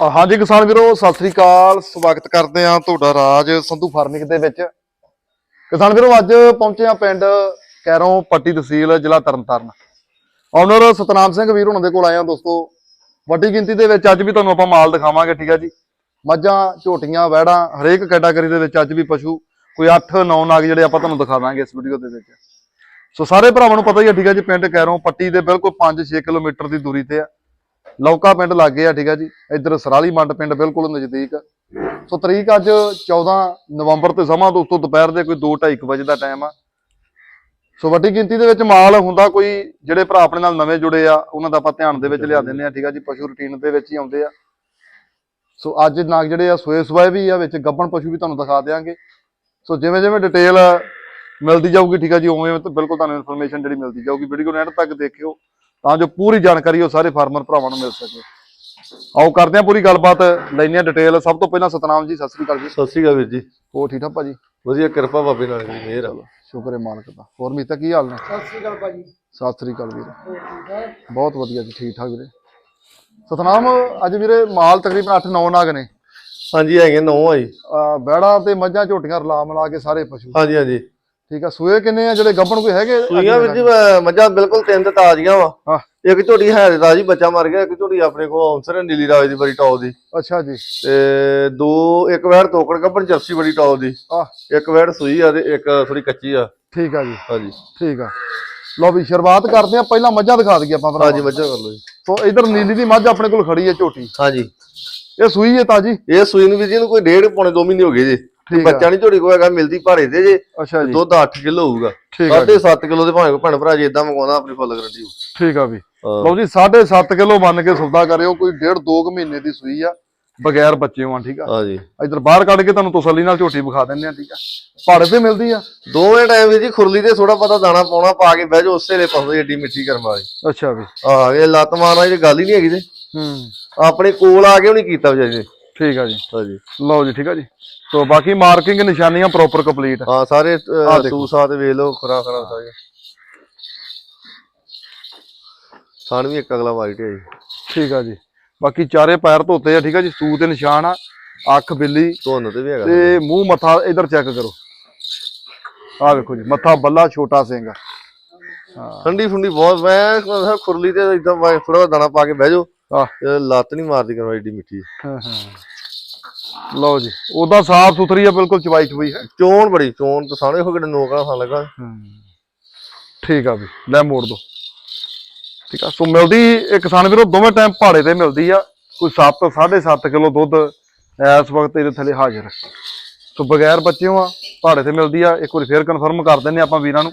ਹਾਂਜੀ ਕਿਸਾਨ ਵੀਰੋ, ਸਤਿ ਸ੍ਰੀ ਅਕਾਲ। ਸਵਾਗਤ ਕਰਦੇ ਆ ਤੁਹਾਡਾ ਰਾਜ ਸੰਧੂ ਫਾਰਮਿੰਗ ਦੇ ਵਿੱਚ। ਕਿਸਾਨ ਵੀਰੋ, ਅੱਜ ਪਹੁੰਚੇ ਆ ਪਿੰਡ ਕੈਰੋਂ ਪੱਟੀ ਤਹਿਸੀਲ, ਜ਼ਿਲ੍ਹਾ ਤਰਨਤਾਰਨ। ਓਨਰ ਸਤਨਾਮ ਸਿੰਘ ਵੀਰ ਉਹਨਾਂ ਦੇ ਕੋਲ ਆਏ ਆ ਦੋਸਤੋ। ਵੱਡੀ ਗਿਣਤੀ ਦੇ ਵਿੱਚ ਅੱਜ ਵੀ ਤੁਹਾਨੂੰ ਆਪਾਂ ਮਾਲ ਦਿਖਾਵਾਂਗੇ, ਠੀਕ ਆ ਜੀ। ਮੱਝਾਂ, ਝੋਟੀਆਂ, ਵੈੜਾਂ, ਹਰੇਕ ਕੈਟਾਗਰੀ ਦੇ ਵਿੱਚ ਅੱਜ ਵੀ ਪਸ਼ੂ ਕੋਈ 8 9 ਨਾਗ ਜਿਹੜੇ ਆਪਾਂ ਤੁਹਾਨੂੰ ਦਿਖਾ ਦਾਂਗੇ ਇਸ ਵੀਡੀਓ ਦੇ ਵਿੱਚ। ਸੋ ਸਾਰੇ ਭਰਾਵਾਂ ਨੂੰ ਪਤਾ ਹੀ ਆ, ਠੀਕ ਆ ਜੀ, ਪਿੰਡ ਕੈਰੋਂ ਪੱਟੀ ਦੇ ਬਿਲਕੁਲ 5-6 ਕਿਲੋਮੀਟਰ ਦੀ ਦੂਰੀ ਤੇ ਆ। ਲੌਕਾ ਪਿੰਡ ਲੱਗੇ ਆ, ਠੀਕ ਆ ਜੀ। ਇੱਧਰ ਸਰਾਲੀ ਮੰਡ ਪਿੰਡ ਬਿਲਕੁਲ ਨਜ਼ਦੀਕ। ਸੋ ਤਰੀਕ ਅੱਜ 14 ਨਵੰਬਰ ਤੇ ਸਮਾਂ, ਦੋਸਤੋ, ਦੁਪਹਿਰ ਦੇ ਕੋਈ 2:30 ਵਜੇ ਦਾ ਟਾਈਮ ਆ। ਸੋ ਵੱਡੀ ਗਿਣਤੀ ਦੇ ਵਿੱਚ ਮਾਲ ਹੁੰਦਾ ਕੋਈ, ਜਿਹੜੇ ਭਰਾ ਆਪਣੇ ਨਾਲ ਨਵੇਂ ਜੁੜੇ ਆ, ਉਹਨਾਂ ਦਾ ਆਪਾਂ ਧਿਆਨ ਦੇ ਵਿੱਚ ਲਿਆ ਦਿੰਦੇ ਆ, ਠੀਕ ਆ ਜੀ। ਪਸ਼ੂ ਰੂਟੀਨ ਦੇ ਵਿੱਚ ਹੀ ਆਉਂਦੇ ਆ। ਸੋ ਅੱਜ ਨਾਗ ਜਿਹੜੇ ਆ, ਸੋਏ ਸਵਾਏ ਵੀ ਆ, ਵਿੱਚ ਗੱਬਣ ਪਸ਼ੂ ਵੀ ਤੁਹਾਨੂੰ ਦਿਖਾ ਦਿਆਂਗੇ। ਸੋ ਜਿਵੇਂ ਜਿਵੇਂ ਡਿਟੇਲ ਮਿਲਦੀ ਜਾਊਗੀ, ਠੀਕ ਆ ਜੀ ਉਵੇਂ ਬਿਲਕੁਲ ਤੁਹਾਨੂੰ ਇਨਫੋਰਮੇਸ਼ਨ ਜਿਹੜੀ ਮਿਲਦੀ ਜਾਊਗੀ। ਵੀਡੀਓ ਨੂੰ ਐਂਡ ਤੱਕ ਦੇਖਿਓ। ਤਾਂ ਜੋ ਪੂਰੀ ਜਾਣਕਾਰੀ ਉਹ ਸਾਰੇ ਫਾਰਮਰ ਭਰਾਵਾਂ ਨੂੰ ਮਿਲ ਸਕੇ। ਆਓ ਕਰਦੇ ਹਾਂ ਪੂਰੀ ਗੱਲਬਾਤ ਲੈਂਦੇ ਹਾਂ ਡਿਟੇਲ ਸਭ ਤੋਂ ਪਹਿਲਾਂ ਸਤਨਾਮ ਜੀ ਸਤਿ ਸ੍ਰੀ ਅਕਾਲ ਜੀ। ਸਤਿ ਸ਼੍ਰੀ ਅਕਾਲ ਵੀਰ ਜੀ। ਹੋਰ ਠੀਕ ਠਾਕ ਭਾਜੀ? ਵਧੀਆ ਕਿਰਪਾ ਬਾਬੇ ਨਾਨਕ ਦੀ ਮਿਹਰ ਆ ਸ਼ੁਕਰ ਹੈ ਮਾਲਕ ਦਾ। ਹੋਰ ਮੀਤਾ ਕੀ ਹਾਲ ਨੇ? ਸਤਿ ਸ਼੍ਰੀ ਅਕਾਲ ਭਾਜੀ। ਸਤਿ ਸ੍ਰੀ ਅਕਾਲ ਵੀਰ। ਬਹੁਤ ਵਧੀਆ ਜੀ ਠੀਕ ਠਾਕ ਵੀਰੇ। ਸਤਨਾਮ ਅੱਜ ਵੀਰੇ ਮਾਲ ਤਕਰੀਬਨ 8-9 ਨਾਗ ਨੇ। ਹਾਂਜੀ ਹੈਗੇ ਨੌ ਆ ਜੀ। ਅਹ ਬੈੜਾਂ ਤੇ ਮੱਝਾਂ ਝੋਟੀਆਂ ਰਲਾ ਮਿਲਾ ਕੇ ਸਾਰੇ ਪਸ਼ੂ। ਹਾਂਜੀ ਹਾਂਜੀ। ਠੀਕ ਆ ਸੂਏ ਕਿੰਨੇ ਆ? ਜਿਹੜੇ ਗੱਬਣ ਕੋਈ ਹੈਗੇ ਸੂਈਆਂ ਵੀਰ ਜੀ ਮੈਂ- ਮੱਝਾਂ ਬਿਲਕੁਲ ਤਿੰਨ ਤੇ ਤਾਜ਼ੀਆਂ ਵਾ। ਇੱਕ ਝੋਟੀ ਹੈ ਤੇ ਤਾਜ਼ੀ ਬੱਚਾ ਮਰ ਗਿਆ ਇੱਕ ਝੋਟੀ ਆਪਣੇ ਕੋਲ ਆਉਂਸਰ ਹੈ ਨੀਲੀ ਰਾਜ ਦੀ ਬੜੀ ਟੌਪ ਦੀ। ਅੱਛਾ ਜੀ। ਤੇ ਦੋ ਇੱਕ ਵੈੜ ਤੋਕੜ ਕੱਪਣ ਜਰਸੀ ਬੜੀ ਟੌਪ ਦੀ। ਇੱਕ ਵੈੜ ਸੂਈ ਆ ਤੇ ਇੱਕ ਥੋੜੀ ਕੱਚੀ ਆ। ਠੀਕ ਆ ਜੀ। ਹਾਂਜੀ। ਠੀਕ ਆ। ਲਓ ਵੀ ਸ਼ੁਰੂਆਤ ਕਰਦੇ ਆ ਪਹਿਲਾਂ ਮੱਝਾਂ ਦਿਖਾ ਦਈਏ ਆਪਾਂ ਭਰਾ ਹਾਂਜੀ ਮੱਝਾਂ ਕਰ ਲਓ ਜੀ। ਸੋ ਇਧਰ ਨੀਲੀ ਦੀ ਮੱਝ ਆਪਣੇ ਕੋਲ ਖੜੀ ਹੈ ਝੋਟੀ। ਹਾਂਜੀ। ਇਹ ਸੂਈ ਹੈ ਤਾਜੀ? ਇਹ ਸੂਈ ਨੂੰ ਵੀਰ ਜੀ ਨੂੰ ਕੋਈ ਡੇਢ ਪੌਣੇ 2 ਮਹੀਨੇ ਹੋ ਗਏ ਜੀ। ਬੱਚਾ ਨਹੀਂ ਝੋਟੀ ਕੋਲ ਹੈਗਾ ਮਿਲਦੀ ਭਾਰੇ ਦੇ ਜੇ ਅੱਛਾ ਜੀ। ਦੁੱਧ 8 ਕਿਲੋ ਹੋਊਗਾ। ਠੀਕ ਆ ਸਾਢੇ 7 ਕਿਲੋ ਦੇ ਭਾਵੇਂ ਕੋਈ ਭੈਣ ਭਰਾ ਜੇ ਇਦਾਂ ਮੰਗਵਾਉਂਦਾ ਆਪਣੀ ਫੁੱਲ ਗਰੰਟੀ ਠੀਕ ਆ ਵੀ। ਹਾਂ। ਲਓ ਜੀ 7.5 ਕਿਲੋ ਮੰਨ ਕੇ ਸੌਦਾ ਕਰਿਓ ਕੋਈ ਡੇਢ 2 ਮਹੀਨੇ ਦੀ ਸੂਈ ਆ ਬਗੈਰ ਬੱਚਿਆਂ ਆ ਠੀਕ ਆ? ਹਾਂਜੀ ਇਧਰ ਬਾਹਰ ਕੱਢ ਕੇ ਤੁਹਾਨੂੰ ਤਸੱਲੀ ਨਾਲ ਝੋਟੀ ਵਿਖਾ ਦਿੰਦੇ ਆ ਠੀਕ ਆ? ਭਾੜੇ ਤੇ ਮਿਲਦੀ ਆ? ਦੋਵੇਂ ਟਾਈਮ ਵੀ ਜੀ ਖੁਰਲੀ ਤੇ ਥੋੜਾ ਪਤਾ ਦਾਣਾ ਪਾਉਣਾ ਪਾ ਕੇ ਬਹਿ ਜਾਓ ਉਸੇ ਵੇਲੇ ਪਾਉਂਦੇ ਏਡੀ ਮਿੱਠੀ ਕਰਮ ਵਾਲੀ। ਅੱਛਾ ਵੀ। ਆ ਇਹ ਲੱਤ ਮਾਰਨਾ ਇਹ ਗੱਲ ਹੀ ਨਹੀਂ ਹੈਗੀ ਤੇ। ਹੂੰ। ਆਪਣੇ ਕੋਲ ਆ ਕੇ ਉਹ ਨਹੀਂ ਕੀਤਾ ਵਿਚਾਰੀ ਠੀਕ ਆ ਜੀ। ਹਾਂਜੀ ਲਓ ਜੀ ਠੀਕ ਆ ਜੀ। ਸੋ ਬਾਕੀ ਮਾਰਕਿੰਗ ਨਿਸ਼ਾਨੀਆਂ ਪ੍ਰੋਪਰ ਕੰਪਲੀਟ ਹਾਂ ਸਾਰੇ ਆਹ ਦੇਖੋ। ਤੇ ਵੇਖ ਲਓ ਖਰਾ ਖਰਾ ਸਾਰੇ ਥਣ ਵੀ ਇੱਕ ਅਗਲਾ ਵਾਈਟ ਹੈ ਜੀ। ਠੀਕ ਆ ਜੀ। ਬਾਕੀ ਚਾਰੇ ਪੈਰ ਧੋਤੇ ਆ ਠੀਕ ਆ ਜੀ। ਸੂ ਤੇ ਨਿਸ਼ਾਨ ਆ ਅੱਖ ਬਿੱਲੀ। ਧੁੰਨ ਤੇ ਵੀ ਹੈਗਾ। ਤੇ ਮੂੰਹ ਮੱਥਾ ਇਧਰ ਚੈੱਕ ਕਰੋ। ਆਹ ਵੇਖੋ ਜੀ ਮੱਥਾ ਬੱਲਾ ਛੋਟਾ ਸਿੰਘ ਠੰਡੀ ਫੁੰਡੀ ਬਹੁਤ ਮੈਂ ਖੁਰਲੀ ਤੇ ਇਦਾਂ ਥੋੜਾ ਦਾਣਾ ਪਾ ਕੇ ਬਹਿ ਜਾਓ। ਆਹ। ਇਹ ਲੱਤ ਨਹੀਂ ਮਾਰਦੀ ਕਰਵਾ ਏਡੀ ਮਿੱਠੀ। ਹਾਂ, ਹਾਂ। ਲਓ ਜੀ ਉਹਦਾ ਸਾਫ਼ ਸੁਥਰੀ ਆ ਬਿਲਕੁਲ ਚਵਾਈ ਚਵਾਈ ਹੈ। ਚੋਣ ਬੜੀ ਚੋਣ ਤਾਂ ਸਾਣੇ ਹੋ ਕਿਤੇ ਨੋਕਾ ਖਾਣ ਲੱਗਾ। ਠੀਕ ਆ ਵੀ ਲੈ ਮੋੜ ਦੋ। ਠੀਕ ਆ ਸੋ ਮਿਲਦੀ ਇਹ ਕਿਸਾਨ ਵੀਰੋ ਦੋਵੇਂ ਟਾਈਮ ਪਹਾੜੇ ਤੇ ਮਿਲਦੀ ਆ। ਕੋਈ 7 7.5 ਕਿਲੋ ਦੁੱਧ ਇਸ ਵਕਤ ਇਹਦੇ ਥੱਲੇ ਹਾਜ਼ਰ। ਸੋ ਬਗੈਰ ਬੱਚਿਓ ਆ ਪਹਾੜੇ ਤੇ ਮਿਲਦੀ ਆ। ਇੱਕ ਵਾਰੀ ਫੇਰ ਕਨਫਰਮ ਕਰ ਦਿੰਨੇ ਆਪਾਂ ਵੀਰਾਂ ਨੂੰ।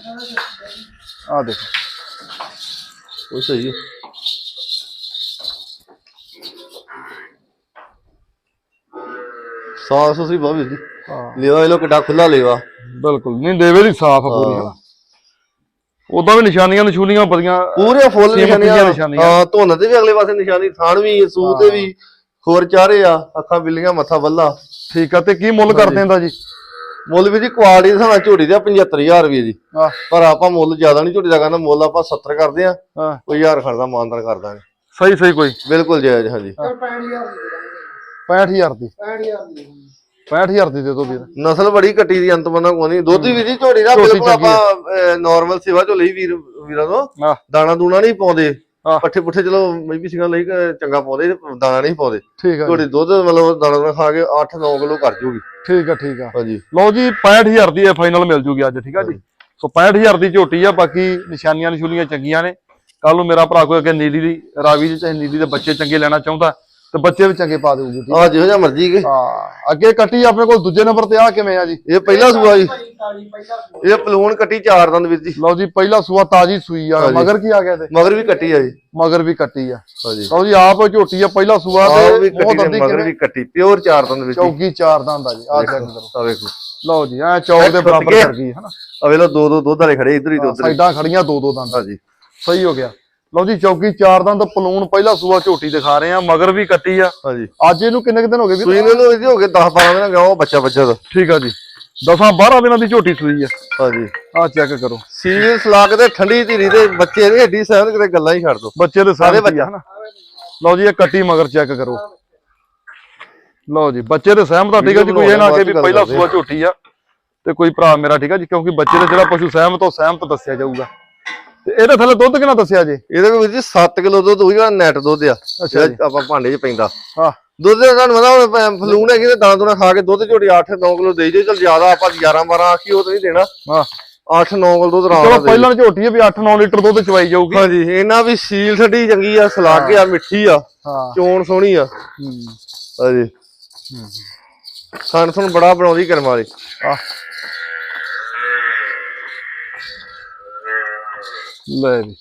ਆ ਦੇਖੋ। ਉਹ ਸਹੀ ਹੈ। ਸਾਫ਼ ਸੁਥਰੀ ਬਹੁਤ ਵੀਰ ਜੀ ਹਾਂ। ਲੇਵਾ ਇਹ ਲੋ ਕਿੱਡਾ ਖੁੱਲਾ ਲੇਵਾ। ਬਿਲਕੁਲ ਨਹੀਂ ਦੇਵੇ ਦੀ ਸਾਫ਼ ਪੂਰੀ। ਉਦਾਂ ਵੀ ਨਿਸ਼ਾਨੀਆਂ ਨਿਸ਼ੂਨੀਆਂ ਬੜੀਆਂ ਪੂਰੇ ਫੁੱਲ ਨਿਸ਼ਾਨੀਆਂ। ਹਾਂ ਧੁੰਨ ਤੇ ਵੀ ਅਗਲੇ ਪਾਸੇ ਨਿਸ਼ਾਨੀ ਥਾਣ ਵੀ ਸੂ ਤੇ ਵੀ ਹੋਰ ਚਾਰੇ ਆ ਅੱਖਾਂ ਬਿੱਲੀਆਂ ਮੱਥਾ ਬੱਲਾ। ਠੀਕ ਆ ਤੇ ਕੀ ਮੁੱਲ ਕਰ ਦਿੰਦਾ ਜੀ? ਮੁੱਲ ਵੀ ਜੀ ਕੁਆਲਿਟੀ ਦੇ ਸਾਨੂੰ ਝੋਟੀ ਦਾ 75000 ਰੁਪਏ ਜੀ ਪਰ ਆਪਾਂ ਮੁੱਲ ਜ਼ਿਆਦਾ ਨਹੀਂ ਝੋਟੀ ਦਾ ਕਹਿੰਦਾ ਮੁੱਲ ਆਪਾਂ 70 ਕਰਦੇ ਆ। ਹਾਂ। ਕੋਈ ਹਜ਼ਾਰ ਖੜਦਾ ਮਾਨਦਾਰ ਕਰ ਦਾਂਗੇ ਸਹੀ ਸਹੀ ਕੋਈ। ਬਿਲਕੁਲ ਜਾਇਜ਼ ਹਾਂਜੀ। ਚਲ 65000 ਦੀ ਦੇ। ਦਾਂਗੇ 65000 ਦੀ। 65000 ਦੀ 65000 ਦੀ ਦੇ ਦੋ ਵੀਰ। ਨਸਲ ਬੜੀ ਕੱਟੀ ਦੀ ਅੰਤ ਬੰਨਾ ਕੋਈ ਨਹੀਂ। ਦੁੱਧ ਵੀ ਜੀ ਝੋਟੀ ਦਾ ਬਿਲਕੁਲ ਆਪਾਂ ਨਾਰਮਲ ਸੇਵਾ ਚੋਂ ਲਈ ਵੀਰ ਵੀਰਾਂ ਤੋਂ। ਦਾਣਾ ਦੂਣਾ ਨਹੀਂ ਪਾਉਂਦੇ। ਪੱਠੇ ਪੁੱਠੇ ਚਲੋ ਮੈਂ ਵੀ ਸਿੰਘਾਂ ਲਈ ਕਿ ਚੰਗਾ ਪਾਉਂਦੇ ਦਾਣਾ ਨਹੀਂ ਪਾਉਂਦੇ। ਠੀਕ ਜੀ, ਝੋਟੀ ਦੁੱਧ ਮਤਲਬ ਦਾਣਾ ਦੂਣਾ ਖਾ ਕੇ 8-9 ਕਿਲੋ ਕਰ ਜੂਗੀ। ਠੀਕ ਆ ਠੀਕ ਆ। ਹਾਂਜੀ। ਲਓ ਜੀ 65000 ਦੀ ਇਹ ਫਾਈਨਲ ਮਿਲ ਜੂਗੀ ਅੱਜ ਠੀਕ ਆ ਜੀ? ਸੋ 65000 ਦੀ ਝੋਟੀ ਆ ਬਾਕੀ ਨਿਸ਼ਾਨੀਆਂ ਨਿਸ਼ੂਲੀਆਂ ਚੰਗੀਆਂ ਨੇ। ਕੱਲ ਨੂੰ ਮੇਰਾ ਭਰਾ ਕੋਈ ਅੱਗੇ ਨੀਲੀ ਦੀ ਰਾਵੀ ਦੀ ਚਾਹੇ ਨੀਲੀ ਦੇ ਬੱਚੇ ਚੰਗੇ ਲੈਣਾ ਚਾਹੁੰਦਾ ਤੇ ਬੱਚੇ ਵੀ ਚੰਗੇ ਪਾ ਦੇਊਗੀ ਠੀਕ ਆ ਜਿਹੋ ਜਿਹਾ ਮਰਜ਼ੀ ਕੇ। ਹਾਂ ਅੱਗੇ ਕੱਟੀ ਆਪਣੇ ਕੋਲ ਦੂਜੇ ਨੰਬਰ ਤੇ ਆ ਕਿਵੇਂ ਆ ਜੀ? ਇਹ ਪਹਿਲਾ ਸੂਆ ਜੀ। ਇਹ ਪਲੂਣ ਕੱਟੀ ਚਾਰ ਦੰਦ ਵੀਰ ਜੀ। ਲਓ ਜੀ ਪਹਿਲਾ ਸੂਆ ਤਾਜੀ ਸੂਈ ਆ। ਮਗਰ ਕੀ ਆ ਗਿਆ ਤੇ ਮਗਰ ਵੀ ਕੱਟੀ ਆ ਜੀ। ਮਗਰ ਵੀ ਕੱਟੀ ਆ। ਲਓ ਜੀ ਆਪ ਝੋਟੀ ਆ ਪਹਿਲਾ ਸੂਆ ਤੇ ਵੀ ਬਹੁਤ ਕੱਟੀ ਅੱਧੀ ਨੇ, ਮਗਰ ਵੀ ਕੱਟੀ ਪਿਓਰ ਚਾਰ ਦੰਦ ਵੀਰ ਜੀ। ਚੌਕੀ ਚਾਰ ਦੰਦ ਆ ਜੀ ਆ ਚੈੱਕ ਕਰੋ ਆ ਵੇਖੋ। ਲਓ ਜੀ ਐ ਚੌਕ ਦੇ ਬਰਾਬਰ। ਕਰ ਗਈ ਹਨਾ? ਆ ਵੇਖ ਲਓ ਦੋ ਦੋ ਦੁੱਧ ਵਾਲੇ ਖੜੇ ਇਧਰ ਹੀ ਤੇ ਉਧਰ ਸਾਈਡਾਂ ਖੜੀਆਂ ਦੋ ਦੋ ਦੰਦ। ਹਾਂਜੀ। ਸਹੀ ਹੋ ਗਿਆ। ਲਓ ਜੀ ਚੌਕੀ ਚਾਰ ਦੰਦ ਪਲੂਣ ਪਹਿਲਾ ਸੂਆ ਝੋਟੀ ਦਿਖਾ ਰਹੇ ਆ ਮਗਰ ਵੀ ਕੱਟੀ ਆ। ਹਾਂਜੀ। ਅੱਜ ਇਹਨੂੰ ਕਿੰਨੇ ਕੁ ਦਿਨ ਹੋ ਗਏ ਸੂਈ ਨੂੰ ਇਹਦੇ ਹੋ ਗਏ 10 12 ਦਿਨ ਗਿਆ ਉਹ ਬੱਚਾ ਬੱਚਾ ਦਾ। ਠੀਕ ਆ ਜੀ। ਦਸਾਂ 12 ਦਿਨਾਂ ਦੀ ਝੋਟੀ ਸੂਈ ਆ। ਹਾਂਜੀ। ਆ ਚੈੱਕ ਕਰੋ। ਸੀਲ ਸਲਾਕ ਦੇ ਠੰਡੀ ਧੀਰੀ ਦੇ ਬੱਚੇ ਨੇ ਏਡੀ ਸਹਿਣ ਕਿਤੇ ਗੱਲਾਂ ਹੀ ਛੱਡ ਦੋ। ਬੱਚੇ ਦੇ ਸਾਰੇ ਬੱਚੇ। ਹਨਾ? ਲਓ ਜੀ ਇਹ ਕੱਟੀ ਮਗਰ ਚੈੱਕ ਕਰੋ। ਲਓ ਜੀ ਬੱਚੇ ਤੇ ਸਹਿਮਤ ਆ ਠੀਕ ਆ ਜੀ ਕੋਈ ਇਹ ਨਾ ਕਿ ਵੀ ਪਹਿਲਾ। ਸੂਆ ਝੋਟੀ ਆ ਤੇ ਕੋਈ ਭਰਾ ਮੇਰਾ ਠੀਕ ਆ ਜੀ ਕਿਉਂਕਿ ਬੱਚੇ ਦਾ ਜਿਹੜਾ ਪਸ਼ੂ ਸਹਿਮਤ ਉਹ ਸਹਿਮਤ ਦੱਸਿਆ ਜਾਊਗਾ। ਤੇ ਇਹਦੇ ਥੱਲੇ ਦੁੱਧ ਕਿੰਨਾ ਦੱਸਿਆ ਜੀ? ਇਹਦੇ ਜੀ 7 ਕਿਲੋ ਦੁੱਧ ਹੋਈ ਜਿਹੜਾ ਨੈਟ ਦੁੱਧ ਆ। ਅੱਛਾ ਆਪਾਂ ਭਾਂਡੇ 'ਚ ਪੈਂਦਾ। ਹਾਂ। ਦੁੱਧ ਦਾ ਤੁਹਾਨੂੰ ਪਤਾ ਹੁਣ ਫਲੂਣ ਹੈਗੀ ਤੇ ਦਾਣਾ ਦੂਣਾ ਖਾ ਕੇ ਦੁੱਧ ਝੋਟੀ 8-9 ਕਿਲੋ ਦੇ ਜੇ ਚਲ ਜ਼ਿਆਦਾ ਆਪਾਂ 11-12 ਆਖੀ ਉਹ ਤਾਂ ਨਹੀਂ ਦੇਣਾ। ਹਾਂ। 8-9 ਕਿਲੋ ਦੁੱਧ ਆਰਾਮ ਚਲੋ ਪਹਿਲਾਂ ਝੋਟੀ ਵੀ 8-9 ਲੀਟਰ ਦੁੱਧ ਚਵਾਈ ਜਾਊਗੀ। ਹਾਂਜੀ ਇਹਨਾਂ ਵੀ ਸੀਲ ਛੱਡੀ ਚੰਗੀ ਆ ਸਲਾਗੇ ਆ ਮਿੱਠੀ ਆ। ਹਾਂ। ਚੋਣ ਸੋਹਣੀ ਆ। ਹਾਂਜੀ। ਖਾਣ ਸੁਣ ਬੜਾ ਬਣਾਉਂਦੀ ਕਰਮ ਵਾਲੀ। ਆ ਲੈ ਜੀ।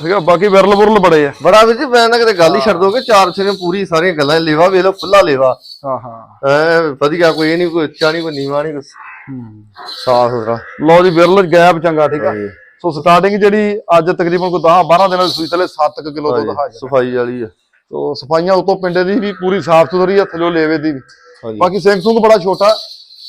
ਠੀਕ ਆ ਬਾਕੀ ਵਿਰਲ ਬੁਰਲ ਬੜੇ ਆ। ਬੜਾ ਵੀ ਜੀ ਮੈਂ ਨਾ ਕਿਤੇ ਗੱਲ ਹੀ ਛੱਡ ਦੋਗੇ ਚਾਰ ਛੇ ਪੂਰੀ ਸਾਰੀਆਂ ਗੱਲਾਂ ਲੇਵਾ ਵੇਖ ਖੁੱਲਾ ਲੇਵਾ। ਹਾਂ ਹਾਂ। ਐ ਵਧੀਆ ਕੋਈ ਇਹ ਨਹੀਂ ਕੋਈ ਉੱਚਾ ਨਹੀਂ ਕੋਈ ਨੀਵਾ ਨਹੀਂ ਹੂੰ। ਸਾਫ਼ ਸੁਥਰਾ। ਲਓ ਜੀ ਵਿਰਲ ਗੈਪ ਚੰਗਾ ਠੀਕ ਆ। ਸੋ ਸਟਾਰਟਿੰਗ ਜਿਹੜੀ ਅੱਜ ਤਕਰੀਬਨ ਕੋਈ 10 12 ਦਿਨਾਂ ਦੀ ਸੂਈ ਥਲੇ 7 ਕਿਲੋ ਦੁੱਧ ਹਾਂਜੀ, ਹਾਜ਼ਰ ਸਫ਼ਾਈ ਵਾਲੀ ਆ। ਸੋ ਸਫਾਈਆਂ ਉਤੋਂ ਪਿੰਡੇ ਦੀ ਵੀ ਪੂਰੀ ਸਾਫ਼ ਸੁਥਰੀ ਆ ਥੱਲੇ ਲੇਵੇ ਦੀ ਵੀ। ਬਾਕੀ ਸਿੰਘ ਸੁੰਗ ਬੜਾ ਛੋਟਾ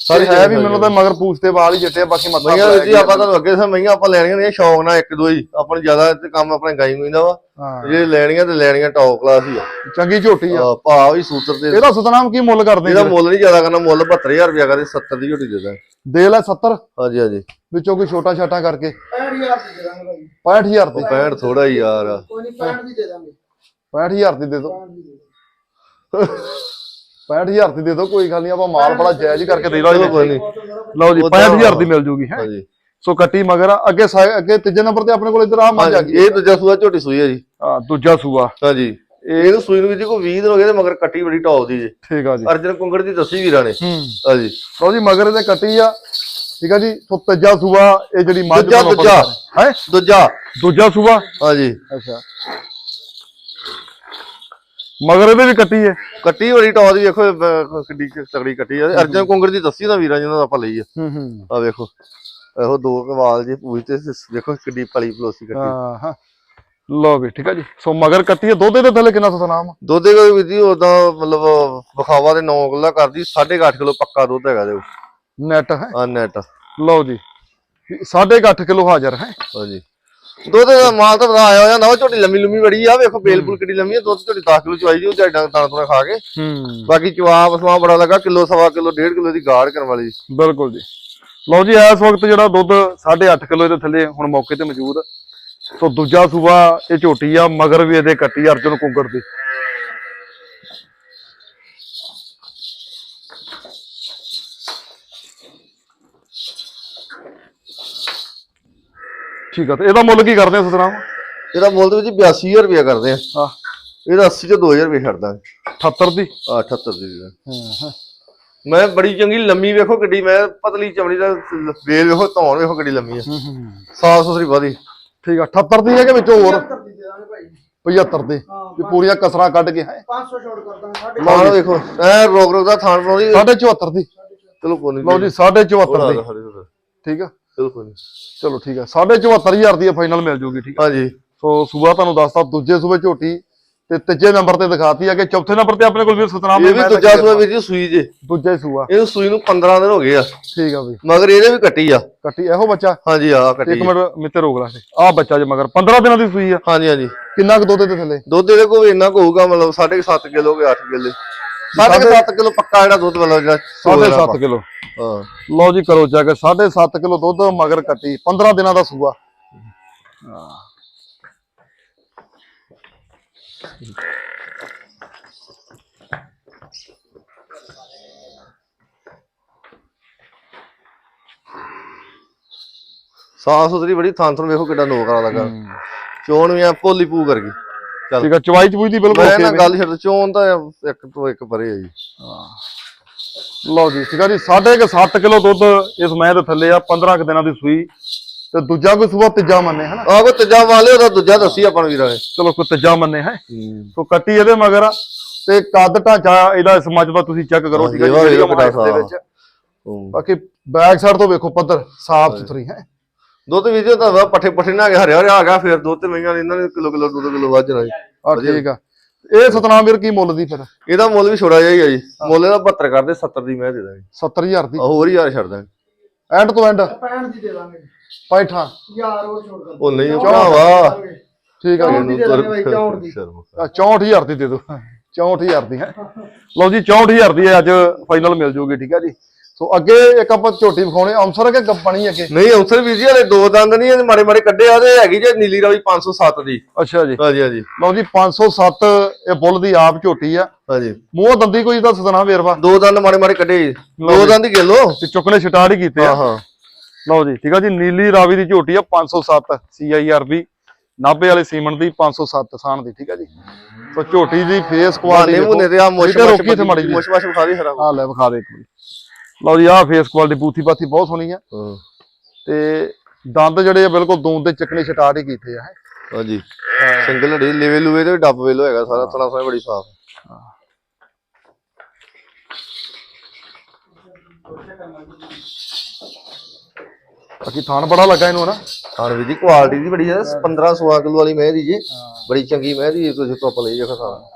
ਸਾਰੇ ਹੈ ਵੀ ਮੈਨੂੰ ਤਾਂ ਮਗਰ ਪੂਛ ਤੇ ਵਾਲ ਹੀ ਜੱਟੇ ਆ, ਬਾਕੀ ਮੱਥਾ ਮਈਆਂ ਜੀ ਆਪਾਂ ਤੁਹਾਨੂੰ ਅੱਗੇ ਸਾ ਮਈਆਂ ਆਪਾਂ ਲੈਣੀਆਂ ਨੇ ਸ਼ੌਂਕ ਨਾਲ ਇੱਕ ਦੋ ਹੀ। ਆਪਾਂ ਨੂੰ ਜ਼ਿਆਦਾ ਤੇ ਕੰਮ ਆਪਣੇ ਗਾਈ ਗੂਈ ਦਾ ਵਾ। ਜੇ ਲੈਣੀਆਂ ਤੇ ਲੈਣੀਆਂ ਟੌਪ ਕਲਾਸ ਹੀ ਆ। ਚੰਗੀ ਝੋਟੀ ਆ। ਭਾਅ ਵੀ ਸੂਤਰ ਤੇ ਇਹਦਾ ਸਤਨਾਮ ਕੀ ਮੁੱਲ ਕਰਦੇ ਇਹਦਾ ਮੁੱਲ ਨਹੀਂ ਜ਼ਿਆਦਾ ਕਰਨਾ ਮੁੱਲ 72000 ਰੁਪਇਆ ਕਰੇ 70 ਦੀ ਝੋਟੀ ਦੇ ਦਾਂ ਦੇ ਲੈ 70 ਹਾਂਜੀ ਹਾਂਜੀ। ਵਿੱਚੋਂ ਕੋਈ ਛੋਟਾ ਛਾਟਾ ਕਰਕੇ। 65000 ਦੀ ਦੇ ਦਾਂਗੇ ਭਾਈ। 65000 ਦੀ? 65 ਥੋੜਾ ਹੀ ਯਾਰ। ਕੋਈ ਨਹੀਂ 65 ਦੀ ਦੇ ਦਾਂਗੇ। 65000 ਦੀ ਦੇ ਦਿਓ 65 ਦੀ 65000 ਦੀ ਦੇ ਦਿਓ ਕੋਈ ਗੱਲ ਨਹੀਂ ਆਪਾਂ ਮਾਲ ਬੜਾ ਜਾਇਜ਼ ਹੀ ਕਰਕੇ ਦੇ ਲਓ ਕੋਈ ਨਹੀਂ। ਲਓ ਜੀ ਉੱਦਾਂ 65000 ਦੀ ਮਿਲ ਜੂਗੀ ਹੈ? ਹਾਂਜੀ। ਸੋ ਕੱਟੀ ਮਗਰ ਆ, ਅੱਗੇ ਸਾ- ਅੱਗੇ ਤੀਜੇ ਨੰਬਰ ਤੇ ਆਪਣੇ ਕੋਲ ਇਧਰ ਆ ਮੱਝ ਆ ਹਾਂਜੀ, ਗਈ ਇਹ ਦੂਜਾ ਸੂਆ ਝੋਟੀ ਸੂਈ ਹੈ ਜੀ। ਹਾਂ ਦੂਜਾ ਸੂਆ। ਹਾਂਜੀ। ਇਹਨੂੰ ਸੂਈ ਨੂੰ ਵੀ ਜੀ ਕੋਈ 20 ਦਿਨ ਹੋ ਗਏ ਤੇ ਮਗਰ ਕੱਟੀ ਬੜੀ ਟੌਪ ਦੀ ਜੀ। ਠੀਕ ਆ ਜੀ। ਅਰਜਨ ਕੁੰਗੜ ਦੀ ਦੱਸੀ ਵੀਰਾਂ ਨੇ। ਹੂੰ। ਹਾਂਜੀ। ਲਓ ਜੀ ਮਗਰ ਇਹਦੇ ਕੱਟੀ ਆ ਠੀਕ ਆ ਜੀ ਸੋ ਤੀਜਾ ਸੂਆ ਇਹ ਜਿਹੜੀ ਮੱਝ ਦੂਜਾ- ਦੂਜਾ। ਹੈ? ਦੂਜਾ। ਦੂਜਾ ਸੂਆ? ਹਾਂਜੀ। ਅੱਛਾ। ਮਗਰ ਇਹਦੇ ਵੀ ਕੱਟੀ ਹੈ। ਕੱਟੀ ਬੜੀ ਟੌਪ ਦੀ ਵੇਖੋ ਅਹ, ਕਿੱਡੀ ਕੁ ਕੱਟੀ ਆ। ਅਰਜਨ ਕੁੰਗੜ ਦੀ ਦੱਸੀ ਨਾ ਵੀਰਾਂ ਜਿਹਨਾਂ ਦਾ ਆਪਾਂ ਲਈ ਆ। ਹੂੰ ਹੂੰ। ਆ ਵੇਖੋ ਇਹੋ ਦੋ ਕਵਾਲ ਜੀ ਪੂਛ ਤੇ ਸ- ਵੇਖੋ ਕਿੱਡੀ ਪਲੀ ਪਲੋਸੀ ਕੱਟੀ। ਹਾਂ ਹਾਂ ਲਓ ਵੀ ਠੀਕ ਆ ਜੀ। ਸੋ ਮਗਰ ਕੱਟੀ ਹੈ। ਦੁੱਧ ਦੇ ਥੱਲੇ ਕਿੰਨਾ ਸਤਨਾਮ ਦੁੱਧ ਦੇ ਵੀ ਉਦਾਂ ਮਤਲਬ ਵਿਖਾਵਾ ਦੇ 9 ਕਿਲੋ ਕਰਦੀ 8.5 ਕਿਲੋ ਪੱਕਾ ਦੁੱਧ ਹੈਗਾ ਦੇ ਨੈਟ ਹੈ। ਆ ਨੈਟ। ਲਓ ਜੀ। 8.5 ਕਿਲੋ ਹਾਜ਼ਰ ਹੈ। ਹਾਂਜੀ। ਦੁੱਧ ਦਾ ਮਾਲ ਤਾਂ ਬੜਾ ਆਇਆ ਨਾ ਉਹ ਝੋਟੀ ਲੰਮੀ ਲੰਮੀ ਬੜੀ ਆ ਵੇਖੋ ਬੇਲਪੁਰ ਕਿੱਡੀ ਲੰਮੀ ਆ ਦੁੱਧ ਝੋਟੀ 10 ਕਿਲੋ ਚਵਾਈ ਦੀ ਉਹ ਜੱਡਾਂ ਤਾਂ ਤੋਂ ਖਾ ਕੇ। ਹੂੰ। ਬਾਕੀ ਚਵਾਪ ਸਵਾ ਬੜਾ ਲੱਗਾ ਕਿਲੋ ਸਵਾ ਕਿਲੋ ਡੇਢ ਕਿਲੋ ਦੀ ਗਾੜ ਕਰਨ ਵਾਲੀ। ਬਿਲਕੁਲ ਜੀ। ਲਓ ਜੀ ਇਸ ਵਕਤ ਜਿਹੜਾ ਦੁੱਧ 8.5 ਕਿਲੋ ਇਹਦੇ ਥੱਲੇ ਹੁਣ ਮੌਕੇ ਤੇ ਮੌਜੂਦ। ਸੋ ਦੂਜਾ ਸੂਬਾ ਇਹ ਝੋਟੀ ਆ ਮਗਰ ਵੀ ਇਹਦੇ ਕੱਟੀ ਅਰਜਨ ਕੁੰਗੜ ਦੀ। ਠੀਕ ਆ ਤੇ ਇਹਦਾ ਮੁੱਲ ਕੀ ਕਰਦੇ ਆ ਸਤਨਾਮ? ਇਹਦਾ ਮੁੱਲ ਦੇ ਵਿੱਚ 82000 ਰੁਪਇਆ ਕਰਦੇ ਆ। ਹਾਂ। ਇਹਦਾ 80 ਚ 2000 ਰੁਪਏ ਛੱਡ ਦਾਂਗੇ 78 ਦੀ? ਆ 78 ਦੀ। ਹਾਂ ਹਾਂ। ਮੈਂ ਬੜੀ ਚੰਗੀ ਲੰਮੀ ਵੇਖੋ ਕਿੱਡੀ ਮੈਂ ਪਤਲੀ ਚਮੜੀ ਦਾ ਵੇਲ ਵੇਖੋ ਧੌਣ ਵੇਖੋ ਕਿੱਡੀ ਲੰਮੀ ਆ। ਸਾਫ਼ ਸੁਥਰੀ ਵਧੀ ਠੀਕ ਆ 78 ਦੀ ਹੈ ਕਿ ਵਿੱਚੋਂ ਹੋਰ? 75 ਦੀ ਦੇ ਦਾਂਗੇ ਭਾਈ। 75 ਦੀ। ਵੀ ਪੂਰੀਆਂ ਕਸਰਾਂ ਕੱਢ ਕੇ ਹੈ? 500 ਛੋੜ ਕਰ ਦਾਂਗੇ ਸਾਡੇ ਮਾਣ ਵੇਖੋ ਐ ਰੋਕ ਰੋਕ ਦਾ ਥਾਣ ਬਣਾਉਂਦੀ। 74 ਦੀ। ਚਲੋ ਕੋਈ ਨਹੀਂ ਲਓ ਜੀ 74 ਦੀ। ਠੀਕ ਆ। ਚਲੋ ਠੀਕ ਆ। 74500 ਦੀ ਫਾਈਨਲ ਮਿਲ ਜੂਗੀ ਠੀਕ ਆ? ਹਾਂਜੀ। ਸੋ ਸੂਬਾ ਤੁਹਾਨੂੰ ਦੱਸਤਾ ਦੂਜੇ ਸੂਬੇ ਝੋਟੀ ਤੇ ਤੀਜੇ ਨੰਬਰ ਤੇ ਦਿਖਾਤੀ ਆ ਕਿ ਚੌਥੇ ਨੰਬਰ ਤੇ ਆਪਣੇ ਕੋਲ ਵੀਰ ਸਤਨਾਮ ਇਹ ਵੀ ਦੂਜਾ ਸੂਆ ਵੀਰ ਜੀ ਸੂਈ ਜੇ। ਦੂਜਾ ਹੀ ਸੂਆ। ਇਹਨੂੰ ਸੂਈ ਨੂੰ 15 ਦਿਨ ਹੋ ਗਏ ਆ। ਠੀਕ ਆ ਬਈ। ਮਗਰ ਇਹਦੇ ਵੀ ਕੱਟੀ ਆ। ਕੱਟੀ ਇਹੋ ਬੱਚਾ? ਹਾਂਜੀ ਆ ਕੱਟੀ ਇੱਕ ਮਿੰਟ ਮਿੱਤੇ ਰੋਕ ਲਾ ਆ ਬੱਚਾ ਜੇ ਮਗਰ। 15 ਦਿਨਾਂ ਦੀ ਸੂਈ ਆ। ਹਾਂਜੀ ਹਾਂਜੀ। ਕਿੰਨਾ ਕੁ ਦੁੱਧ ਦੇ ਥੱਲੇ? ਦੁੱਧ ਇਹਦੇ ਕੋਲ ਇੰਨਾ ਕੁ ਹੋਊਗਾ ਮਤਲਬ 7.5 ਕਿਲੋ ਕੇ 8 ਕਿਲੋ। 7.5 ਕਿਲੋ ਪੱਕਾ ਜਿਹੜਾ ਦੁੱਧ ਵਾਲਾ ਜਿਹੜਾ ਚੋਲ ਵਾਲਾ 7.5 ਕਿਲੋ। ਹਾਂ। ਲਓ ਜੀ ਕਰੋ ਚੈੱਕ 7.5 ਕਿਲੋ ਦੁੱਧ ਮਗਰ ਕੱਟੀ 15 ਦਿਨਾਂ ਦਾ ਸੂਆ। ਸਾਫ਼ ਸੁਥਰੀ ਬੜੀ ਥਾਂ ਥਾਂ ਵੇਖੋ ਕਿੱਡਾ ਨੋਕ ਵਾਲਾ ਲੱਗਾ। ਚੋਣ ਵੀ ਆ ਭੋਲੀ ਪੂ ਕਰ ਗਈ। ਚੱਲ। ਠੀਕ ਆ ਚਵਾਈ ਚਬੂਈ ਦੀ ਬਿਲਕੁਲ ਮੈਂ ਨਾ। ਗੱਲ ਛੱਡ ਚੋਣ ਤਾਂ ਇੱਕ ਤੋਂ ਇੱਕ ਪਰੇ ਆ ਜੀ। ਲਓ ਜੀ ਠੀਕ ਆ ਜੀ 7.5 ਕਿਲੋ ਦੁੱਧ ਇਸ ਮੈਂ ਦੇ ਥੱਲੇ ਆ 15 ਕੁ ਦਿਨਾਂ ਦੀ ਸੂਈ। ਤੇ ਦੂਜਾ ਕੋਈ ਸੂਆ ਤੀਜਾ ਮੰਨੇ ਹਨਾ? ਆਹ ਕੋ ਤੀਜਾ ਵਾਲੇ ਉਹਦਾ ਦੂਜਾ ਦੱਸੀ ਆਪਾਂ ਨੂੰ ਵੀਰਾਂ ਨੇ। ਚਲੋ ਕੋਈ ਤੀਜਾ ਮੰਨੇ ਹੈ? ਸੋ ਕੱਟੀ ਇਹਦੇ ਮਗਰ ਆ ਤੇ ਕੱਦ ਢਾਂਚਾ ਇਹਦਾ ਇਸ ਮੱਝ ਦਾ ਤੁਸੀਂ ਚੈੱਕ ਕਰੋ ਠੀਕ ਹੈ ਹਾਂ, ਜੀ ਦੇ ਵਿੱਚ। ਹੂੰ। ਬਾਕੀ ਬੈਕ ਸਾਈਡ ਤੋਂ ਵੇਖੋ ਪੱਧਰ ਸਾਫ਼ ਸੁਥਰੀ ਹੈ? ਦੁੱਧ ਵੀ ਜੇ ਤਾਂ ਪੱਠੇ ਪੱਠੇ ਨਾ ਗਿਆ ਹਰਿਆ ਹਰਿਆ ਆ ਗਿਆ ਫਿਰ ਦੁੱਧ ਤੇ ਮਹੀਆਂ ਨੇ ਇਹਨਾਂ ਨੇ ਕਿਲੋ ਕਿਲੋ ਦੋ ਕਿਲੋ ਵੱਧ ਜਾਣਾ ਜੀ। ਆ ਠੀਕ ਆ। ਇਹ ਸਤਨਾਮ ਵੀਰ ਕੀ ਮੁੱਲ ਦੀ ਫਿਰ? ਇਹਦਾ ਮੁੱਲ ਵੀ ਛੋੜਾ ਹੀ ਆ ਜੀ। ਮੁੱਲ ਇਹਦਾ 72 ਕਰਦੇ 70 ਦੀ ਮੈਂ ਦੇ ਦਾਂਗੇ। 70000 ਦੀ? ਹੋਰ ਯਾਰ ਛੱਡ ਦਾਂਗੇ। ਐਂਡ ਤੋਂ ਐਂਡ? 65 ਦੀ ਦੇ ਦਾਂਗੇ। ਪੈਠਾ। ਯਾਰ ਉਹ ਛੋੜ ਕਰ ਉਹ ਨਹੀਂ। ਭਰਾਵਾ। ਠੀਕ ਆ। ਚੌਂਹਠ ਦੀ ਦੇ ਦੀ। ਸ਼ਰਮ ਆ। 64000 ਦੀ ਦੇ ਦਿਓ 64000 ਦੀ ਹੈ। ਲਓ ਜੀ 64000 ਦੀ ਅੱਜ ਫਾਈਨਲ ਮਿਲ ਜੂਗੀ ਠੀਕ ਹੈ ਜੀ। ਸੋ ਅੱਗੇ ਇੱਕ ਆਪਾਂ ਝੋਟੀ ਵਿਖਾਉਣੇ ਅੰਸਰ ਕਿ ਗੱਪਣੀ ਅੱਗੇ। ਨਹੀਂ ਅਫਸਰ ਵੀਰ ਜੀ ਹਲੇ ਦੋ ਦੰਦ ਨਹੀਂ ਇਹ ਮਾਰੇ ਮਾਰੇ ਕੱਢੇ ਆ ਤੇ ਹੈਗੀ ਜੇ ਨੀਲੀ ਰਾਵੀ 507 ਦੀ। ਅੱਛਾ ਜੀ। ਹਾਂਜੀ ਹਾਂਜੀ। ਲਓ ਜੀ 507 ਇਹ ਬੁੱਲ ਦੀ ਆਪ ਝੋਟੀ ਆ। ਹਾਂਜੀ। ਮੂੰਹ ਦੰਦੀ ਕੋਈ ਦੱਸ ਦੇਣਾ ਵੇਰਵਾ। ਦੋ ਦੰਦ ਮਾਰੇ ਮਾਰੇ ਕੱਢੇ। ਦੋ ਦੰਦ ਹੀ ਗਿੱਲੋ ਤੇ ਚੁੱਕਣੇ ਛਟਾੜ ਹੀ ਕੀਤੇ ਹਾਂ ਆ। ਹਾਂ ਲਓ ਜੀ ਠੀਕ ਆ ਜੀ ਨੀਲੀ ਰਾਵੀ ਦੀ ਝੋਟੀ ਆ 507 CIRB ਨਾਭੇ ਵਾਲੇ ਸੀਮਨ ਦੀ 507 ਸਾਨ ਦੀ ਠੀਕ ਆ ਜੀ। ਸੋ ਝੋਟੀ ਦੀ ਫੇਸ ਕੁਆਲਿਟੀ ਆ ਮੁਸ਼ ਮੁਸ਼ ਵਿਖਾ ਦੇ ਆ ਲੈ ਵਿਖਾ ਦੇ ਇੱਕ ਵਾਰੀ। ਲਓ ਜੀ ਆਹ ਫੇਸ ਕੁਆਲਿਟੀ ਬੂਥੀ ਬਾਥੀ ਬਹੁਤ ਸੋਹਣੀ ਆ। ਤੇ ਦੰਦ ਜਿਹੜੇ ਆ ਬਿਲਕੁਲ ਦੂਨ ਦੇ ਚੱਕਣੇ ਛਟਾੜ ਹੀ ਕੀਤੇ ਆ। ਹਾਂਜੀ। ਸਿੰਗਲ ਲੜੀ ਲੇਵੇ ਲੂਵੇ ਤੇ ਡੱਬ ਵੇਲੋ ਹੈਗਾ ਸਾਰਾ ਥਣਾ ਸਾਰਾ ਬੜੀ ਸਾਫ਼ ਬਾਕੀ ਥਾਣ ਬੜਾ ਲੱਗਾ ਇਹਨੂੰ ਹਨਾ? ਹਾਂ ਵੀ ਜੀ ਕੁਆਲਿਟੀ ਦੀ ਬੜੀ ਹੈ 15 16 ਕਿਲੋ ਵਾਲੀ ਮੈਂ ਦੀ ਜੀ ਬੜੀ ਚੰਗੀ ਮੈਂ ਦੀ ਤੁਸੀਂ ਟੋਪ ਲਈ ਜੇ ਸਾਰਾ।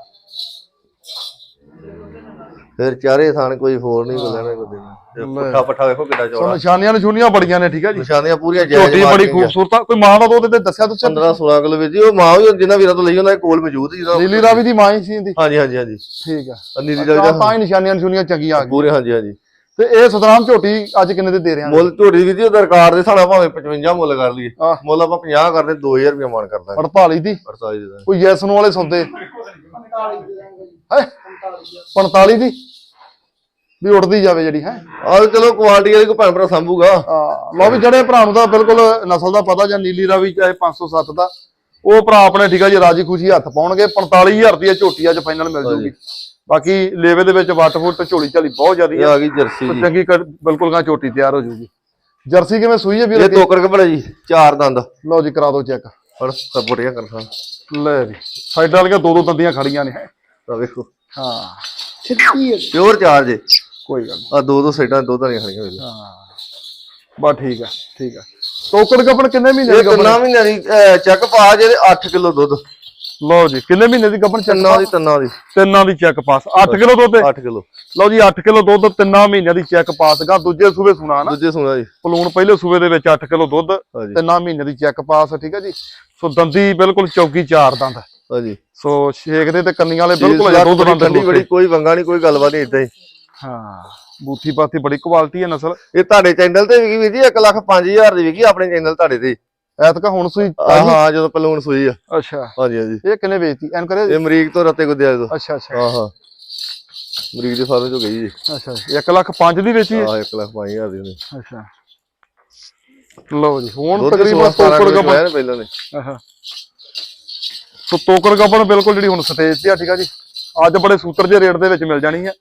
ਫਿਰ ਚਾਰੇ ਥਾਣ ਕੋਈ ਹੋਰ ਨਹੀਂ ਲੈਣਾ ਕੋਈ ਦੇਣਾ। ਪੁੱਠਾ ਪੱਠਾ ਵੇਖੋ ਕਿੱਡਾ ਚੌੜਾ। ਨਿਸ਼ਾਨੀਆਂ ਨਸ਼ੂਨੀਆਂ ਬੜੀਆਂ ਨੇ ਠੀਕ ਆ ਜੀ। ਨਿਸ਼ਾਨੀਆਂ ਪੂਰੀਆਂ ਜਾਇਜ਼ ਝੋਟੀ ਬੜੀ। ਖੂਬਸੂਰਤ ਆ। ਕੋਈ ਮਾਂ ਦਾ ਦੁੱਧ ਤੇ ਦੱਸਿਆ ਤੁਸੀਂ? 15 16 ਕਿਲੋ ਜੀ ਉਹ ਮਾਂ ਵੀ ਜਿੰਨਾ ਵੀਰਾਂ ਤੋਂ ਲਈ ਉਹਨਾਂ ਦੇ ਕੋਲ ਮੌਜੂਦ ਸੀ ਨੀਲੀ ਰਾਵੀ ਦੀ ਮਾਂ ਹੀ ਸੀ ਇਹਦੀ। ਹਾਂਜੀ ਹਾਂਜੀ ਹਾਂਜੀ। ਠੀਕ ਆ। ਨੀਲੀ ਤਾਂ ਦਾ ਤਾਂ ਹੀ ਨਿਸ਼ਾਨੀਆਂ ਨਸ਼ੂਨੀਆਂ ਚੰਗੀਆਂ ਆ ਗਈਆਂ। ਪੂਰੇ ਹਾਂਜੀ ਹਾਂਜੀ। ਤੇ ਇਹ ਸਤਨਾਮ ਝੋਟੀ ਅੱਜ ਕਿੰਨੇ ਦੇ ਦੇ ਰਹੇ ਆ ਮੁੱਲ ਝੋਟੀ ਵੀਰ ਜੀ ਉਹ ਦਰਕਾਰ ਦੇ ਸਾਡਾ ਭਾਵੇਂ 55 ਮੁੱਲ ਕਰ ਲਈਏ। ਮੁੱਲ ਆਪਾਂ 50 ਕਰਦੇ 2000 ਰੁਪਏ ਮਾਨ ਕਰ ਦਾਂਗੇ। 48 ਦੀ? 48 ਦੇ। ਕੋਈ ਯੈਸ ਨੂੰ ਵਾਲੇ ਸੌਦੇ? 45 ਦੇ ਦਾਂਗੇ ਜੀ ਹੈ? 45 45 ਦੀ? ਵੀ ਉੱਡਦੀ ਜਾਵੇ ਜਿਹੜੀ ਹੈ? ਆਹ ਚਲੋ ਕੁਆਲਿਟੀ ਵਾਲੀ ਕੋ ਭੈਣ ਭਰਾ ਸੰਭੂਗਾ। ਲਓ ਵੀ ਜਿਹੜੇ ਭਰਾ ਨੂੰ ਤਾਂ ਬਿਲਕੁਲ ਨਸਲ ਦਾ ਪਤਾ ਜਾਂ ਨੀਲੀ ਰਾਵੀ ਚਾਹੇ 507 ਦਾ ਉਹ ਭਰਾ ਆਪਣੇ ਠੀਕ ਆ ਜੀ ਰਾਜੀ ਖੁਸ਼ੀ ਹੱਥ ਪਾਉਣਗੇ 45000 ਦੀ ਇਹ ਝੋਟੀ ਅੱਜ ਫਾਈਨਲ ਮਿਲ ਜੂਗੀ। ਬਾਕੀ ਲੇਵੇ ਦੇ ਵਿੱਚ ਵੱਟ ਫੁੱਟ ਝੋਲੀ ਝਾਲੀ ਬਹੁਤ ਜ਼ਿਆਦੀ ਇਹ ਆ ਗਈ ਜਰਸੀ ਜੀ। ਚੰਗੀ ਬਿਲਕੁਲ ਗਾ ਝੋਟੀ ਤਿਆਰ ਹੋ ਜੂਗੀ। ਜਰਸੀ ਕਿਵੇਂ ਸੂਈ ਹੈ ਵੀਰ? ਇਹ ਤੋਕੜ ਕੇ ਬੜਾ ਜੀ ਚਾਰ ਦੰਦ। ਲਓ ਜੀ ਕਰਾ ਦਿਓ ਚੈੱਕ। ਫੜ ਸਪੋਰਟੀਆਂ ਕਰਦਾ ਲੈ ਵੀ ਸਾਈਡ ਵਾਲੀਆਂ ਦੋ ਦੋ ਦੰਦੀਆਂ ਖੜੀਆਂ ਨੇ। ਆ ਵੇਖੋ। ਹਾਂ। ਛਿੱਤੀ ਹੈ ਪਿਓਰ ਚਾਰ ਜੇ। ਕੋਈ ਗੱਲ। ਆ ਦੋ ਦੋ ਸਾਈਡਾਂ ਦੋ ਧਾਰੀਆਂ ਖੜੀਆਂ ਵੇਲੇ ਹਾਂ। ਬਸ ਠੀਕ ਆ ਠੀਕ ਆ। ਟੋਕਰ ਗੱਪਣ ਕਿੰਨੇ ਮਹੀਨੇ ਇਹ ਦੀ ਗੱਪਣ ਤਿੰਨਾਂ ਮਹੀਨਿਆਂ ਦੀ ਚੈੱਕ ਪਾ ਜੇ 8 ਕਿਲੋ ਦੁੱਧ। ਲਓ ਜੀ ਕਿੰਨੇ ਮਹੀਨੇ ਦੀ ਚੱਲਣਾ ਤਿੰਨਾਂ ਦੀ ਤਿੰਨਾਂ ਦੀ। ਤਿੰਨਾਂ ਦੀ ਚੈੱਕ ਪਾਸ। 8 ਕਿਲੋ ਦੁੱਧ ਹੈ? 8 ਕਿਲੋ। ਲਓ ਜੀ 8 ਕਿਲੋ ਦੁੱਧ ਤਿੰਨਾਂ ਮਹੀਨਿਆਂ ਦੀ ਚੈੱਕ ਪਾਸ ਗਾ। ਦੂਜੇ ਸੂਬੇ ਸੁਣਾ ਨਾ। ਦੂਜੇ ਸੁਣਾ ਜੀ ਪਲੂਣ ਪਹਿਲੇ ਸੂਬੇ ਦੇ ਵਿੱਚ 8 ਕਿਲੋ ਦੁੱਧ ਤਿੰਨਾਂ ਮਹੀਨਿਆਂ ਦੀ ਚੈੱਕ ਪਾਸ ਠੀਕ ਹੈ ਜੀ। ਸੋ ਦੰਦੀ ਬਿਲਕੁਲ ਚੌਕੀ ਚਾਰ ਦੰਦ। ਹਾਂਜੀ। ਸੋ ਛੇਕ ਦੇ ਤੇ ਕੰਨੀਆਂ ਵਾਲੇ ਬਿਲਕੁਲ ਦੁੱਧ ਦੰਦ ਠੰਡੀ ਬੜੀ ਕੋਈ ਵੰਗਾ ਨਹੀਂ ਕੋਈ ਗੱਲਬਾਤ ਨਹੀਂ ਇਦਾਂ ਹੀ। ਹਾਂ ਬੂਥੀ ਪਾਥੀ ਬੜੀ ਕੁਆਲਿਟੀ ਹੈ ਨਸਲ। ਇਹ ਤੁਹਾਡੇ ਚੈਨਲ ਤੇ ਵਿਕੀ ਵੀਰ ਜੀ 1 ਲੱਖ 5000 ਦੀ ਵਿਕੀ ਆਪਣੇ ਚੈਨਲ ਤੁਹਾਡੇ ਤੇ। ਐਤਕਾ ਹੁਣ ਸੂਈ ਹਾਂ। ਜਦੋਂ ਪਲੂਣ ਸੂਈ ਆ। ਅੱਛਾ। ਹਾਂਜੀ ਹਾਂਜੀ। ਇਹ ਕਿੰਨੇ ਵੇਚਤੀ ਐਨ ਕਰੇ ਇਹ ਮਰੀਕ ਤੋਂ ਰਤੇ ਗੁੱਦਿਆ ਜਦੋਂ। ਅੱਛਾ ਅੱਛਾ। ਹਾਂ ਹਾਂ। ਮਰੀਕ ਦੇ ਫਾਰਮ ਚੋਂ ਗਈ ਜੀ। ਅੱਛਾ 1 ਲੱਖ 5 ਦੀ ਵੇਚੀ ਹੈ? ਹਾਂ 1 ਲੱਖ 5000 ਦੀ ਅੱਛਾ। ਲਓ ਜੀ ਹੁਣ ਤਕਰੀਬਨ 16 ਤੋਕੜ ਨਾ ਪਹਿਲਾਂ ਨੇ। ਆਹਾ। ਸੋ ਤੋਕੜ ਗੱਪਣ ਬਿਲਕੁਲ ਜਿਹੜੀ ਹੁਣ ਸਟੇਜ ਤੇ ਆ ਠੀਕ ਆ ਜੀ। ਅੱਜ ਬੜੇ ਸੂਤਰ ਜੇ ਰੇਟ ਦੇ ਵਿੱਚ ਮਿਲ ਜਾਣੀ ਆ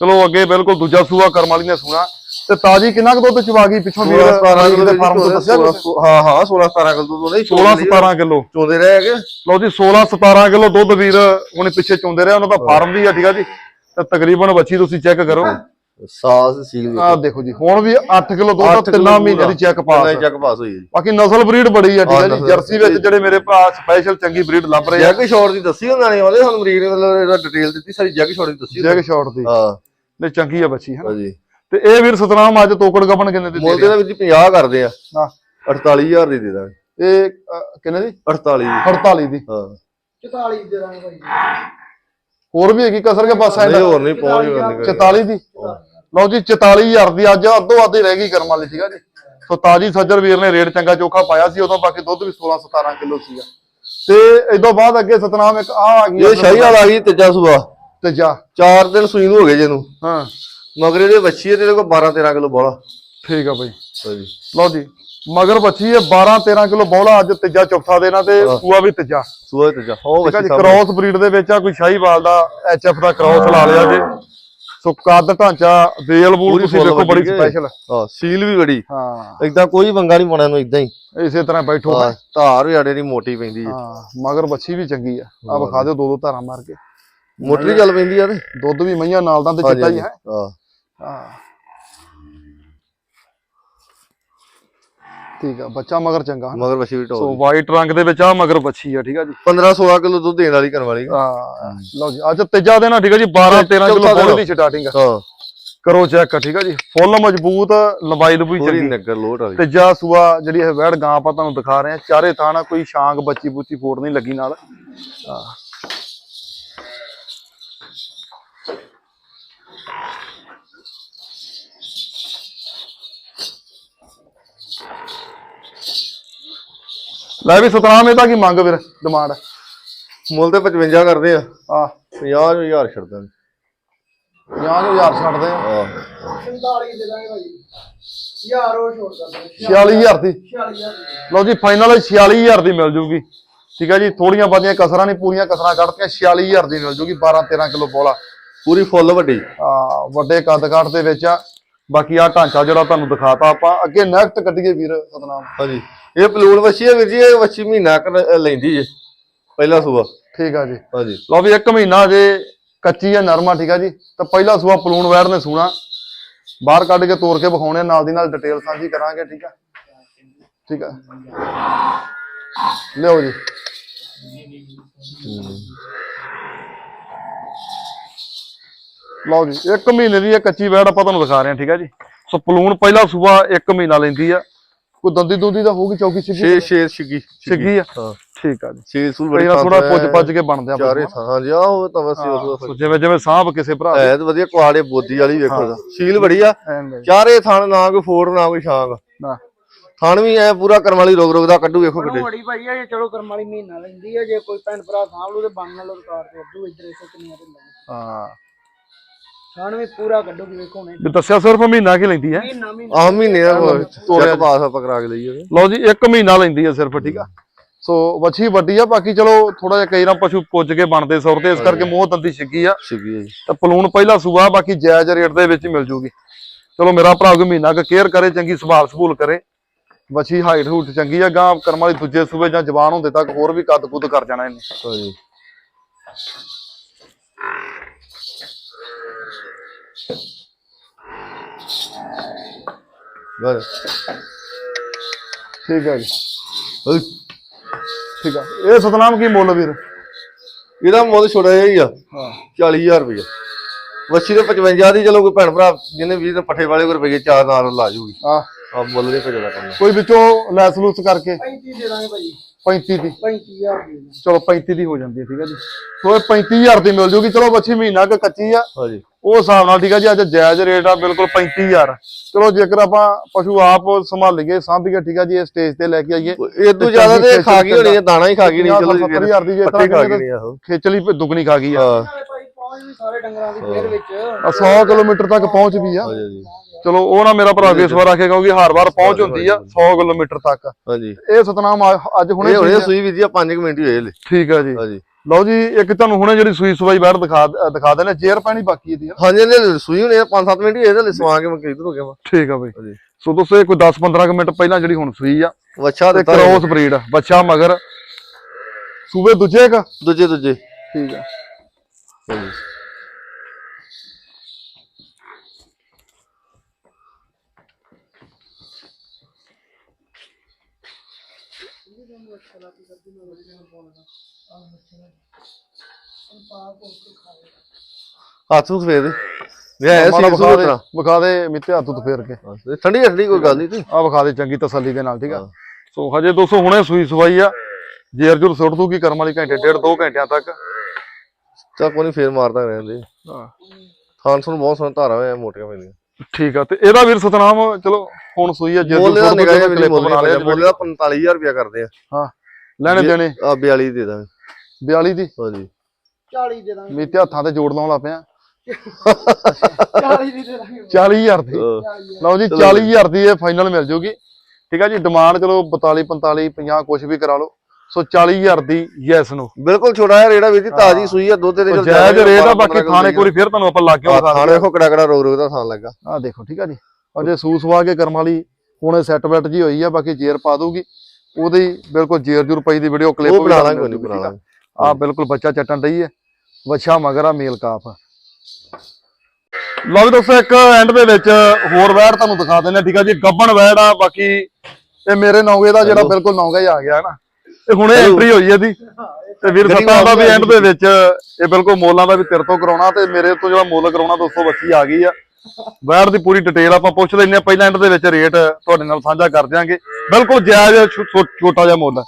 ਚਲੋ ਅੱਗੇ ਬਿਲਕੁਲ ਦੂਜਾ ਸੂਆ ਕਰਮ ਵਾਲੀ ਨੇ ਸੁਣਾ। ਤੇ ਤਾਜੀ ਕਿੰਨਾ ਕੁ ਦੁੱਧ ਚਵਾ ਗਈ ਪਿੱਛੋਂ ਵੀਰ? 16 17 ਕਿਲੋ ਦੇ ਫਾਰਮ ਤੋਂ ਦੱਸਿਆ? ਹਾਂ ਹਾਂ 16 17 ਕਿਲੋ ਤੋਂ ਨਹੀਂ 16 17 ਕਿਲੋ। ਚੋਂਦੇ ਰਹੇ ਹੈਗੇ। ਲਓ ਜੀ 16 17 ਕਿਲੋ ਦੁੱਧ ਵੀਰ ਹੁਣ ਪਿੱਛੇ ਚੁੰਦੇ ਰਹੇ ਉਹਨਾਂ ਦਾ ਫਾਰਮ ਵੀ ਆ ਠੀਕ ਆ ਜੀ? ਤੇ ਤਕਰੀਬਨ ਬੱਚੀ ਤੁਸੀਂ ਚੈੱਕ ਕਰੋ। ਸਾਸ ਸੀਲ ਆਹ ਦੇਖੋ ਜੀ ਹੁਣ ਵੀ 8 ਕਿਲੋ ਦੁੱਧ ਤਿੰਨਾਂ ਮਹੀਨਿਆਂ ਦੀ ਚੈੱਕ ਪਾਸ। ਨਹੀਂ ਚੱਕ ਪਾਸ ਹੋਈ ਹੈ ਜੀ। ਬਾਕੀ ਨਸਲ ਬਰੀਡ ਬੜੀ ਆ ਠੀਕ ਆ ਹਾਂ, ਜੀ? ਜਰਸੀ ਵਿੱਚ ਜਿਹੜੇ ਮੇਰੇ ਭਰਾ ਸਪੈਸ਼ਲ ਚੰਗੀ ਬਰੀਡ ਲੱਭ ਰਹੇ ਆ। ਜੈਕ ਸ਼ਾਟ ਦੀ ਦੱਸੀ ਉਹਨਾਂ ਨੇ ਉਹਦੇ ਸਾਨੂੰ ਨੇ ਮਤਲਬ ਇਹਦਾ ਡਿਟੇਲ ਦਿੱਤੀ ਸਾਰੀ ਜੈਕ ਸ਼ਾਟ ਦੀ ਦੱਸੀ ਜੈਗ ਸ਼ਾਟ ਦੀ। ਹਾਂ। ਨੇ ਚੰਗੀ ਆ ਬੱਚੀ ਹੈ ਹਾਂਜੀ। ਤੇ ਇਹ ਵੀਰ ਸਤਨਾਮ ਅੱਜ ਤੋਕੜ ਗੱਪਣ ਕਿੰਨੇ ਦੀ ਮੁੱਲ ਦੇ ਵਿੱਚ 50 ਕਰਦੇ ਆ। ਹਾਂ 48000 ਦੀ ਦੇ ਦਾਂਗੇ। ਇਹ ਕਿੰਨੇ ਦੀ? 48 ਦੀ 48 ਦੀ। ਹਾਂ। 44 ਦੇ ਦਾਂਗੇ ਭਾਈ। ਹੋਰ ਵੀ ਹੈਗੀ ਕਸਰ ਕੇ ਪਾਸਾ ਨਹੀਂ ਹੋਰ ਨਹੀਂ ਪਹੁੰਚ ਗਏ 44 ਦੀ? ਲਓ ਜੀ 44000 ਦੀ ਅੱਜ ਅੱਧੋ ਅੱਧ ਹੀ ਰਹਿ ਗਈ ਕਰਮ ਵਾਲੀ ਠੀਕ ਆ ਜੀ? ਸੋ ਤਾਜੀ ਸੱਜਰ ਵੀਰ ਨੇ ਰੇਟ ਚੰਗਾ ਚੋਖਾ ਪਾਇਆ ਸੀ ਉਦੋਂ ਬਾਕੀ ਦੁੱਧ ਵੀ 16 17 ਕਿਲੋ ਸੀਗਾ। ਤੇ ਇਦੋਂ ਬਾਅਦ ਅੱਗੇ ਸਤਨਾਮ ਇੱਕ ਆ ਆ ਗਈ ਇਹ ਸ਼ਾਹੀ ਵਾਲਾ ਆ ਗਈ ਤੀਜਾ ਸੂਆ। ਤੇ ਜਾ ਚਾਰ ਦਿਨ ਸੂਈ ਨੂੰ ਹੋ ਗਏ ਜਿਹਨੂੰ ਹਾਂ। ਮਗਰੇ ਦੇ ਬੱਚੀ ਹੈ ਤੇ ਇਹਦੇ ਕੋਲ 12 13 ਕਿਲੋ ਬੋਲਾ। ਠੀਕ ਆ ਬਈ। ਹਾਂਜੀ। ਲਓ ਜੀ ਮਗਰ ਬੱਚੀ ਹੈ 12 13 ਕਿਲੋ ਬੌਲਾ ਅੱਜ ਤੀਜਾ ਚੌਥਾ ਦੇਣਾ ਤੇ ਸੂਆ ਵੀ ਤੀਜਾ। ਸੂਆ ਤੇ ਤੀਜਾ ਉਹ ਠੀਕ ਆ ਜੀ। ਕ੍ਰਾਸ ਬਰੀਡ ਦੇ ਵਿੱਚ ਆ ਕੋਈ ਸ਼ਾਹੀਵਾਲ ਦਾ ਐਚਐਫ ਦਾ ਕ੍ਰਾਸ ਲਾ ਲਿਆ ਜੇ। ਸੋ ਕੱਦ ਢਾਂਚਾ ਵੇਲ ਬੂਲ ਤੁਸੀਂ ਦੇਖੋ ਬੜੀ ਹੈ। ਸਪੈਸ਼ਲ ਹਾਂ ਸੀਲ ਵੀ ਬੜੀ ਹਾਂ। ਇਦਾਂ ਕੋਈ ਵੰਗਾ ਨਹੀਂ ਪਾਉਣਾ ਇਹਨੂੰ ਇਦਾਂ ਹੀ। ਇਸੇ ਤਰ੍ਹਾਂ ਬੈਠੋ ਹਾਂ ਧਾਰ ਵੀ ਆੜੇ ਦੀ ਮੋਟੀ ਪੈਂਦੀ ਹੈ। ਹਾਂ ਮਗਰ ਬੱਚੀ ਵੀ ਚੰਗੀ ਆ। ਆ ਵਿਖਾ ਦਿਓ ਦੋ ਦੋ ਧਾਰਾਂ ਮਾਰ ਕੇ। ਮੋਟਰੀ ਚੱਲ ਪੈਂਦੀ ਆ ਤੇ ਦੁੱਧ ਵੀ ਮਈਆਂ ਨਾਲ ਦਾ ਤੇ ਚਿੱਟਾ ਹੀ ਹੈ। ਹਾਂ। ਹਾਂ। ਠੀਕ ਆ ਬੱਚਾ ਮਗਰ ਚੰਗਾ ਹੈ। ਮਗਰ ਬੱਚੀ ਵੀ ਸੋ ਟੋਲ ਵਾਈਟ ਰੰਗ ਦੇ ਵਿੱਚ ਆ ਮਗਰ ਬੱਚੀ ਆ ਠੀਕ ਆ ਜੀ? 15 16 ਕਿਲੋ ਦੁੱਧ ਦੇਣ ਵਾਲੀ ਕਰਨ ਵਾਲੀ। ਹਾਂ। ਲਓ ਜੀ ਅੱਜ ਤੀਜਾ ਦਿਨ ਆ ਠੀਕ ਆ ਜੀ? 12 13 ਕਿਲੋ ਬੋਲੀ ਦਿਨ। ਦੀ ਸਟਾਰਟਿੰਗ ਹਾਂ। ਕਰੋ ਚੈੱਕ ਠੀਕ ਆ ਜੀ? ਫੁੱਲ ਮਜ਼ਬੂਤ ਲੰਬਾਈ ਲੰਬੂਈ ਪੂਰੀ ਚੰਗੀ। ਨਗਰ ਲੋਟ ਵਾਲੀ। ਤੀਜਾ ਸੂਆ ਜਿਹੜੀ ਇਹ ਵੈੜ ਗਾਂ ਆਪਾਂ ਤੁਹਾਨੂੰ ਦਿਖਾ ਰਹੇ ਆ ਚਾਰੇ ਥਾਣਾ ਕੋਈ ਸ਼ਾਂਗ ਬੱਚੀ ਬੁੱਚੀ ਫੋੜ ਨਹੀਂ ਲੱਗੀ ਨਾਲ। ਲੈ ਵੀ ਸਤਨਾਮ ਇਹਦਾ ਕੀ ਮੰਗ ਵੀਰ ਡਿਮਾਂਡ ਮੁੱਲ ਤੇ 55 ਕਰਦੇ ਆ। ਆ 50000 ਛੱਡ ਦਾਂਗੇ 50000 ਛੱਡਦੇ ਆ। ਆਹ। 47 ਦੇ ਦਾਂਗੇ ਭਾਈ। ਯਾਰ ਉਹ ਛੋੜ ਕਰ ਦਾਂਗੇ 46000 ਦੀ। 46000 ਦੀ। ਲਓ ਜੀ ਫਾਈਨਲ 46000 ਦੀ ਮਿਲ ਜੂਗੀ। ਠੀਕ ਹੈ ਜੀ ਥੋੜੀਆਂ ਬਾਦੀਆਂ ਕਸਰਾਂ ਨਹੀਂ ਪੂਰੀਆਂ ਕਸਰਾਂ ਕੱਢਤੀਆਂ 46000 ਦੀ ਮਿਲ ਜੂਗੀ 12 13 ਕਿਲੋ ਬੋਲਾ ਪੂਰੀ ਫੁੱਲ ਵੱਡੀ। ਆ ਵੱਡੇ ਕੱਦ ਕਾਠ ਦੇ ਵਿੱਚ ਆ। ਬਾਕੀ ਆ ਢਾਂਚਾ ਜਿਹੜਾ ਤੁਹਾਨੂੰ ਦਿਖਾਤਾ ਆਪਾਂ ਅੱਗੇ ਨੈਕਟ ਕੱਢੀਏ ਵੀਰ ਸਤਨਾਮ। ਹਾਂਜੀ। ਇਹ ਪਲੂਣ ਵੱਛੀ ਹੈ ਵੀਰ ਜੀ ਇਹ ਵੱਛੀ ਮਹੀਨਾ ਕੁ ਲ- ਲੈਂਦੀ ਜੇ ਪਹਿਲਾ ਸੂਆ। ਠੀਕ ਆ ਜੀ। ਹਾਂਜੀ। ਲਓ ਵੀ ਇੱਕ ਮਹੀਨਾ ਜੇ ਕੱਚੀ ਆ ਨਰਮਾ ਠੀਕ ਆ ਜੀ। ਤਾਂ ਪਹਿਲਾ ਸੂਆ ਪਲੂਣ ਵੈੜ ਨੇ ਸੂਣਾ। ਬਾਹਰ ਕੱਢ ਕੇ ਤੋੜ ਕੇ ਵਿਖਾਉਣੇ ਆ, ਨਾਲ ਦੀ ਨਾਲ ਡਿਟੇਲ ਸਾਂਝੀ ਕਰਾਂਗੇ ਠੀਕ ਆ। ਠੀਕ ਆ। ਲਿਓ ਜੀ। ਲਓ ਜੀ ਇੱਕ ਮਹੀਨੇ ਦੀ ਇਹ ਕੱਚੀ ਵੈੜ ਆਪਾਂ ਤੁਹਾਨੂੰ ਦਿਖਾ ਰਹੇ ਹਾਂ ਠੀਕ ਆ ਜੀ। ਸੋ ਪਲੂਣ ਪਹਿਲਾ ਸੂਆ ਇੱਕ ਮਹੀਨਾ ਲੈਂਦੀ ਆ। ਕੋਈ ਦੰਦੀ ਦੁੰਦੀ ਦਾ ਹੋਊਗੀ ਚੌਕੀ ਛੇ ਸਿੱਗੀ ਛੇ ਛਿੱਗੀ ਸਿੱਗੀ ਆ? ਹਾਂ। ਠੀਕ ਆ ਜੀ। ਛੇ ਸੂਲ ਬੜੀ ਥੋੜਾ ਪੁੱਜ। ਪੱਜ ਕੇ ਬਣਦੇ ਆ ਚਾਰੇ। ਥਾਂ ਹਾਂਜੀ ਆ ਉਹ ਤਾਂ ਬਸ ਉਹ ਸੋ ਜਿਵੇਂ ਜਿਵੇਂ ਸਾਂਭ ਕਿਸੇ ਭਰਾ ਤੇ ਵਧੀਆ ਕੁਆੜੇ ਬੋਦੀ ਵਾਲੀ ਵੇਖੋ ਦਾ ਸ਼ੀਲ ਬੜੀ ਆ। ਐਂ ਚਾਰੇ ਥਣ ਨਾ ਕੋਈ ਫੋੜ ਨਾ ਕੋਈ ਛਾਂਗ। ਨਾ। ਥਣ ਵੀ ਐ ਪੂਰਾ ਕਰਮ ਵਾਲੀ ਰੋਗ ਰੋਗ ਦਾ ਕੱਢੂ ਵੇਖੋ ਕਿੱਡੇ। ਬੜੀ ਭਾਈ ਇਹ ਚਲੋ ਕਰਮ ਵਾਲੀ ਮਹੀਨਾ ਲੈਂਦੀ ਹੈ ਜੇ ਕੋਈ ਭੈਣ ਭਰਾ ਸਾਂਭ ਲੂ ਤੇ ਬੰਨ ਨਾਲ ਉਤਾਰ ਤੇ ਅੱਡੂ ਇੱਧਰ ਇਸੇ ਕਿੰਨੀਆਂ ਤੇ ਹਾਂ। ਖਾਣ ਵੀ ਪੂਰਾ ਕੱਢੂਗੀ ਵੇਖੋ ਨੇ ਵੀ ਦੱਸਿਆ ਸਿਰਫ ਮਹੀਨਾ ਕੀ ਲੈਂਦੀ ਹੈ? ਮਹੀਨਾ ਮਹੀਨਾ। ਆਹ ਮਹੀਨੇ ਦਾ ਚੈੱਕ ਪਾਸ ਆਪਾਂ ਕਰਾ ਕੇ ਲਈਏ ਲਓ ਜੀ ਇੱਕ ਮਹੀਨਾ ਲੈਂਦੀ ਹੈ ਸਿਰਫ ਠੀਕ ਆ? ਸੋ ਵੱਛੀ ਵੱਡੀ ਆ ਬਾਕੀ ਚਲੋ ਥੋੜਾ ਜਿਹਾ ਕਈ ਨਾ ਪਸ਼ੂ ਪੁੱਜ ਕੇ ਬਣਦੇ ਸੁਰ ਤੇ ਇਸ ਕਰਕੇ ਮੂੰਹ ਦੰਦੀ ਛਿੱਗੀ ਆ। ਛਿੱਗੀ ਜੀ। ਤਾਂ ਪਲੂਣ ਪਹਿਲਾ ਸੂਆ ਬਾਕੀ ਜਾਇਜ਼ ਰੇਟ ਦੇ ਵਿੱਚ ਹੀ ਮਿਲ ਜੂਗੀ। ਚਲੋ ਮੇਰਾ ਭਰਾ ਕੋਈ ਮਹੀਨਾ ਕੁ ਕੇਅਰ ਕਰੇ ਚੰਗੀ ਸੰਭਾਲ ਸੰਭੂਲ ਕਰੇ। ਵੱਛੀ ਹਾਈਟ ਹੂਟ ਚੰਗੀ ਆ ਗਾਂ ਕਰਮ ਵਾਲੀ ਦੂਜੇ ਸੂਬੇ ਜਾਂ ਜਵਾਨ ਹੁੰਦੇ ਤੱਕ ਹੋਰ ਵੀ ਕੱਦ ਕੁੱਦ ਕਰ ਜਾਣਾ ਇਹਨੇ। ਬਸ। ਠੀਕ ਹੈ ਜੀ। ਠੀਕ ਆ। ਇਹ ਸਤਨਾਮ ਕੀ ਮੁੱਲ ਵੀਰ? ਇਹਦਾ ਮੁੱਲ ਛੋੜਾ ਜਿਹਾ ਹੀ ਆ। 40000 ਰੁਪਏ ਵੱਛੀ ਦੇ 55 ਦੀ ਚਲੋ ਕੋਈ ਭੈਣ ਭਰਾ ਜਿਹਨੇ 20 ਦੇ ਪੱਠੇ ਵਾਲੇ ਕੋਲ ਰੁਪਏ ਚਾਰ ਨਾਲ ਲਾ ਜੂਗੀ। ਆ ਆ ਮੁੱਲ ਨਹੀਂ ਭੇਜਦਾ ਕਰਨਾ ਕੋਈ ਵਿੱਚੋਂ ਲੈਸ ਲੂਸ ਕਰਕੇ। 35 ਦੇ ਦਾਂਗੇ ਭਾਈ। 35 ਦੀ। 35000 ਦੇ। ਦਾਂਗੇ ਚਲੋ 35 ਦੀ ਹੋ ਜਾਂਦੀ ਹੈ ਠੀਕ ਹੈ ਜੀ। ਸੋ ਇਹ 35000 ਦੀ ਮਿਲ ਜੂਗੀ। ਚਲੋ ਬੱਚੀ ਮਹੀਨਾ ਕੁ ਕੱਚੀ ਆ। ਹਾਂਜੀ। ਉਹ ਹਿਸਾਬ ਨਾਲ ਠੀਕ ਆ ਜੀ ਅੱਜ ਜਾਇਜ਼ ਰੇਟ ਆ ਬਿਲਕੁਲ 35000 ਚਲੋ ਜੇਕਰ ਆਪਾਂ ਪਸ਼ੂ ਆਪ ਸੰਭਾਲੀਏ ਸਾਂਭੀਏ ਠੀਕ ਆ ਜੀ ਇਹ ਸਟੇਜ ਤੇ ਲੈ ਕੇ ਆਈਏ। ਇਹ ਤੋਂ ਜ਼ਿਆਦਾ ਤੇ ਖਾ ਗਈ ਹੋਣੀ ਹੈ ਦਾਣਾ ਹੀ ਖਾ ਗਈ ਨਹੀਂ ਚਲੋ ਜੀ 70000 ਦੀ ਜੇ ਆਹੋ ਖੇਚਲੀ ਦੁਗਣੀ ਖਾ ਗਈ ਆ। ਹਾਂ। ਨਾਲੇ ਭਾਈ ਪਹੁੰਚ ਵੀ ਸਾਰੇ ਡੰਗਰਾਂ ਦੀ ਫੇਰ ਵਿੱਚ। ਆ 100 ਕਿਲੋਮੀਟਰ ਤੱਕ ਪਹੁੰਚ ਵੀ ਆ। ਚਲੋ ਉਹ ਨਾ ਮੇਰਾ ਭਰਾ ਇਸ ਵਾਰ ਆਖੇਗਾ ਕਿ ਹਰ ਵਾਰ ਪਹੁੰਚ ਹੁੰਦੀ ਆ 100 ਕਿਲੋਮੀਟਰ ਤੱਕ। ਹਾਂਜੀ। ਇਹ ਸਤਨਾਮ ਅੱਜ ਹੁਣੇ ਹੁਣੇ ਸੂਈ ਵੀ ਜੀ 5 ਮਿੰਟ ਹੀ ਹੋਏ ਲੈ ਠੀਕ ਆ ਜੀ। ਹਾਂਜੀ। ਲਓ ਜੀ ਇੱਕ ਤੁਹਾਨੂੰ ਹੁਣੇ ਜਿਹੜੀ ਸੂਈ ਸਵਾਈ ਬਾਹਰ ਦਿਖਾ ਦਿਖਾ ਦੇਣੇ ਚੇਅਰ ਪੈਣੀ ਬਾਕੀ ਇਹਦੀ। ਹਾਂਜੀ ਇਹਨੇ ਸੂਈ ਹੋਣੀ 5-7 ਮਿੰਟ ਹੀ ਹੋਏ ਤੇ ਸਵਾ ਕੇ ਮੈਂ ਕਿਧਰ ਹੋ ਗਿਆ ਵਾ। ਠੀਕ ਆ ਬਈ। ਸੋ ਦੋਸਤੋ ਇਹ ਕੋਈ 10-15 ਮਿੰਟ ਪਹਿਲਾਂ ਜਿਹੜੀ ਹੁਣ ਸੂਈ ਆ ਵੱਛਾ ਤੇ ਕ੍ਰੋਸ ਬਰੀਡ ਬੱਚਾ ਮਗਰ। ਸੂਬੇ ਦੂਜੇ ਕ? ਦੂਜੇ ਦੂਜੇ। ਠੀਕ ਆ। ਹਾਂਜੀ। ਹੱਥ ਨੂੰ ਫੇਰ ਦੇ। ਵੇ ਐ ਮਾੜਾ ਸੀ ਵਿਖਾ ਦੇ ਵਿਖਾ ਦੇ ਮਿੱਤੇ ਹੱਥ ਤੋਂ ਫੇਰ ਕੇ। ਠੰਡੀ ਠੰਡੀ ਕੋਈ ਗੱਲ ਨਹੀਂ ਤੇ ਆ ਵਿਖਾ ਦੇ ਚੰਗੀ ਤਸੱਲੀ ਦੇ ਨਾਲ ਠੀਕ ਆ? ਸੋ ਹਜੇ ਦੋਸਤੋ ਹੁਣੇ ਸੂਈ ਸਵਾਈ ਆ। ਜੇਰ ਜੁਰ ਸੁੱਟ ਦੂਗੀ ਕਰਮ ਵਾਲੀ ਘੰਟੇ ਡੇਢ ਦੋ ਘੰਟਿਆਂ ਤੱਕ। ਚਾ ਕੋਈ ਨੀ ਫੇਰ ਮਾਰਦਾ ਰਹਿੰਦੇ। ਹਾਂ, ਖਾਨ ਸੁਣ ਬਹੁਤ ਸੋਹਣਾ ਧਾਰਾ ਹੋਇਆ ਮੋਟੀਆਂ ਪੈਂਦੀਆਂ ਠੀਕ ਆ ਤੇ ਇਹਦਾ ਵੀਰ ਸਤਨਾਮ ਚਲੋ ਹੁਣ ਸੂਈ ਆ ਜੇਰ ਜੁਰ ਦਾ ਸੁੱਟ ਦੂਗੀ clip ਬਣਾ ਲਿਆ ਮੁੱਲ ਦਾ 45000 ਰੁਪਇਆ ਕਰਦੇ ਆ। ਹਾਂ। ਲੈਣੇ ਦੇਣੇ? ਆ 42 ਦੇ ਦਾਂਗੇ। 42 ਦੀ? ਹਾਂਜੀ। 40 ਦੇ ਦਾਂਗੇ। ਮਿੱਤੇ ਹੱਥਾਂ ਤੇ ਜੋੜ ਲਾਉਣ ਲੱਗ ਪਿਆ। 40 ਦੀ ਦੇ ਦਾਂਗੇ। 40000 ਦੀ। ਲਓ ਜੀ 40000 ਦੀ ਇਹ ਫਾਈਨਲ ਮਿਲ ਜੂਗੀ। ਠੀਕ ਆ ਜੀ ਡਿਮਾਂਡ ਚਲੋ 42 45 50 ਕੁਝ ਵੀ ਕਰਾ ਲਓ। ਸੋ 40000 ਦੀ ਯੈਸ ਨੂੰ ਬਿਲਕੁਲ ਛੋਟਾ ਜਿਹਾ ਰੇੜਾ ਵੀ ਜੀ ਤਾਜੀ ਸੂਈ ਆ ਦੁੱਧ ਦੇ ਉਹ ਜਾਇਜ਼ ਰੇਟ ਆ ਬਾਕੀ ਥਾਣੇ ਕੋਲ ਫਿਰ ਤੁਹਾਨੂੰ ਆਪਾਂ ਲਾ ਕੇ ਥਾਣੇ ਵੇਖੋ ਕਿਹੜਾ ਕਿਹੜਾ ਰੋਗ ਰੋਗ ਦਾ ਥਾਂ ਲੱਗਾ। ਆ ਦੇਖੋ ਠੀਕ ਆ ਜੀ। ਅਜੇ ਸੂਸ ਵਾ ਕੇ ਕਰਮ ਵਾਲੀ ਹੁਣੇ ਸੈੱਟ ਬੈਟ ਜੀ ਹੋਈ ਆ ਬਾਕੀ ਜੇਰ ਪਾ ਦੂਗੀ ਉਹਦੀ ਬਿਲਕੁਲ ਜੇਰ ਜੁਰ ਪਈ ਦੀ ਵੀਡੀਓ ਕਲਿੱਪ ਉਹ ਬਣਾ ਲਾਂਗੇ ਆ। ਬਿਲਕੁਲ ਬੱਚਾ ਚੱਟਣ ਡਈ ਹੈ ਵੱਛਾ ਮਗਰ ਮੇਲ ਕਾਫ। ਲਓ ਵੀ ਦੋਸਤੋ ਇੱਕ ਐਂਡ ਦੇ ਵਿੱਚ ਹੋਰ ਵੈੜ ਤੁਹਾਨੂੰ ਦਿਖਾ ਦਿੰਦੇ ਹਾਂ, ਠੀਕ ਆ ਜੀ ਗੱਬਣ ਵੈੜ ਆ ਬਾਕੀ ਇਹ ਮੇਰੇ ਨੌਗੇ ਦਾ ਜਿਹੜਾ ਬਿਲਕੁਲ ਨੌਗਾ ਹੀ ਆ ਗਿਆ ਨਾ। ਇਹ ਹੁਣੇ ਐਂਟਰੀ ਹੋਈ ਇਹਦੀ ਤੇ ਵੀਰ ਸੱਤਾਂ ਦਾ ਵੀ ਐਂਡ ਦੇ ਵਿੱਚ ਇਹ ਬਿਲਕੁਲ ਮੋਲਾਂ ਦਾ ਵੀ ਤੇਰੇ ਤੋਂ ਕਰਾਉਣਾ ਤੇ ਮੇਰੇ ਤੋਂ ਜਿਹੜਾ ਮੁੱਲ ਕਰਾਉਣਾ ਦੋਸਤੋ ਬੱਚੀ ਆ ਗਈ ਆ। ਵੈੜ ਦੀ ਪੂਰੀ ਡਿਟੇਲ ਆਪਾਂ ਪੁੱਛ ਲੈਂਦੇ ਆ ਪਹਿਲਾਂ ਐਂਡ ਦੇ ਵਿੱਚ ਰੇਟ ਤੁਹਾਡੇ ਨਾਲ ਸਾਂਝਾ ਕਰ ਦਿਆਂਗੇ। ਬਿਲਕੁਲ ਜਾਇਜ਼ ਛੋਟਾ ਜਿਹਾ ਮੁੱਲ।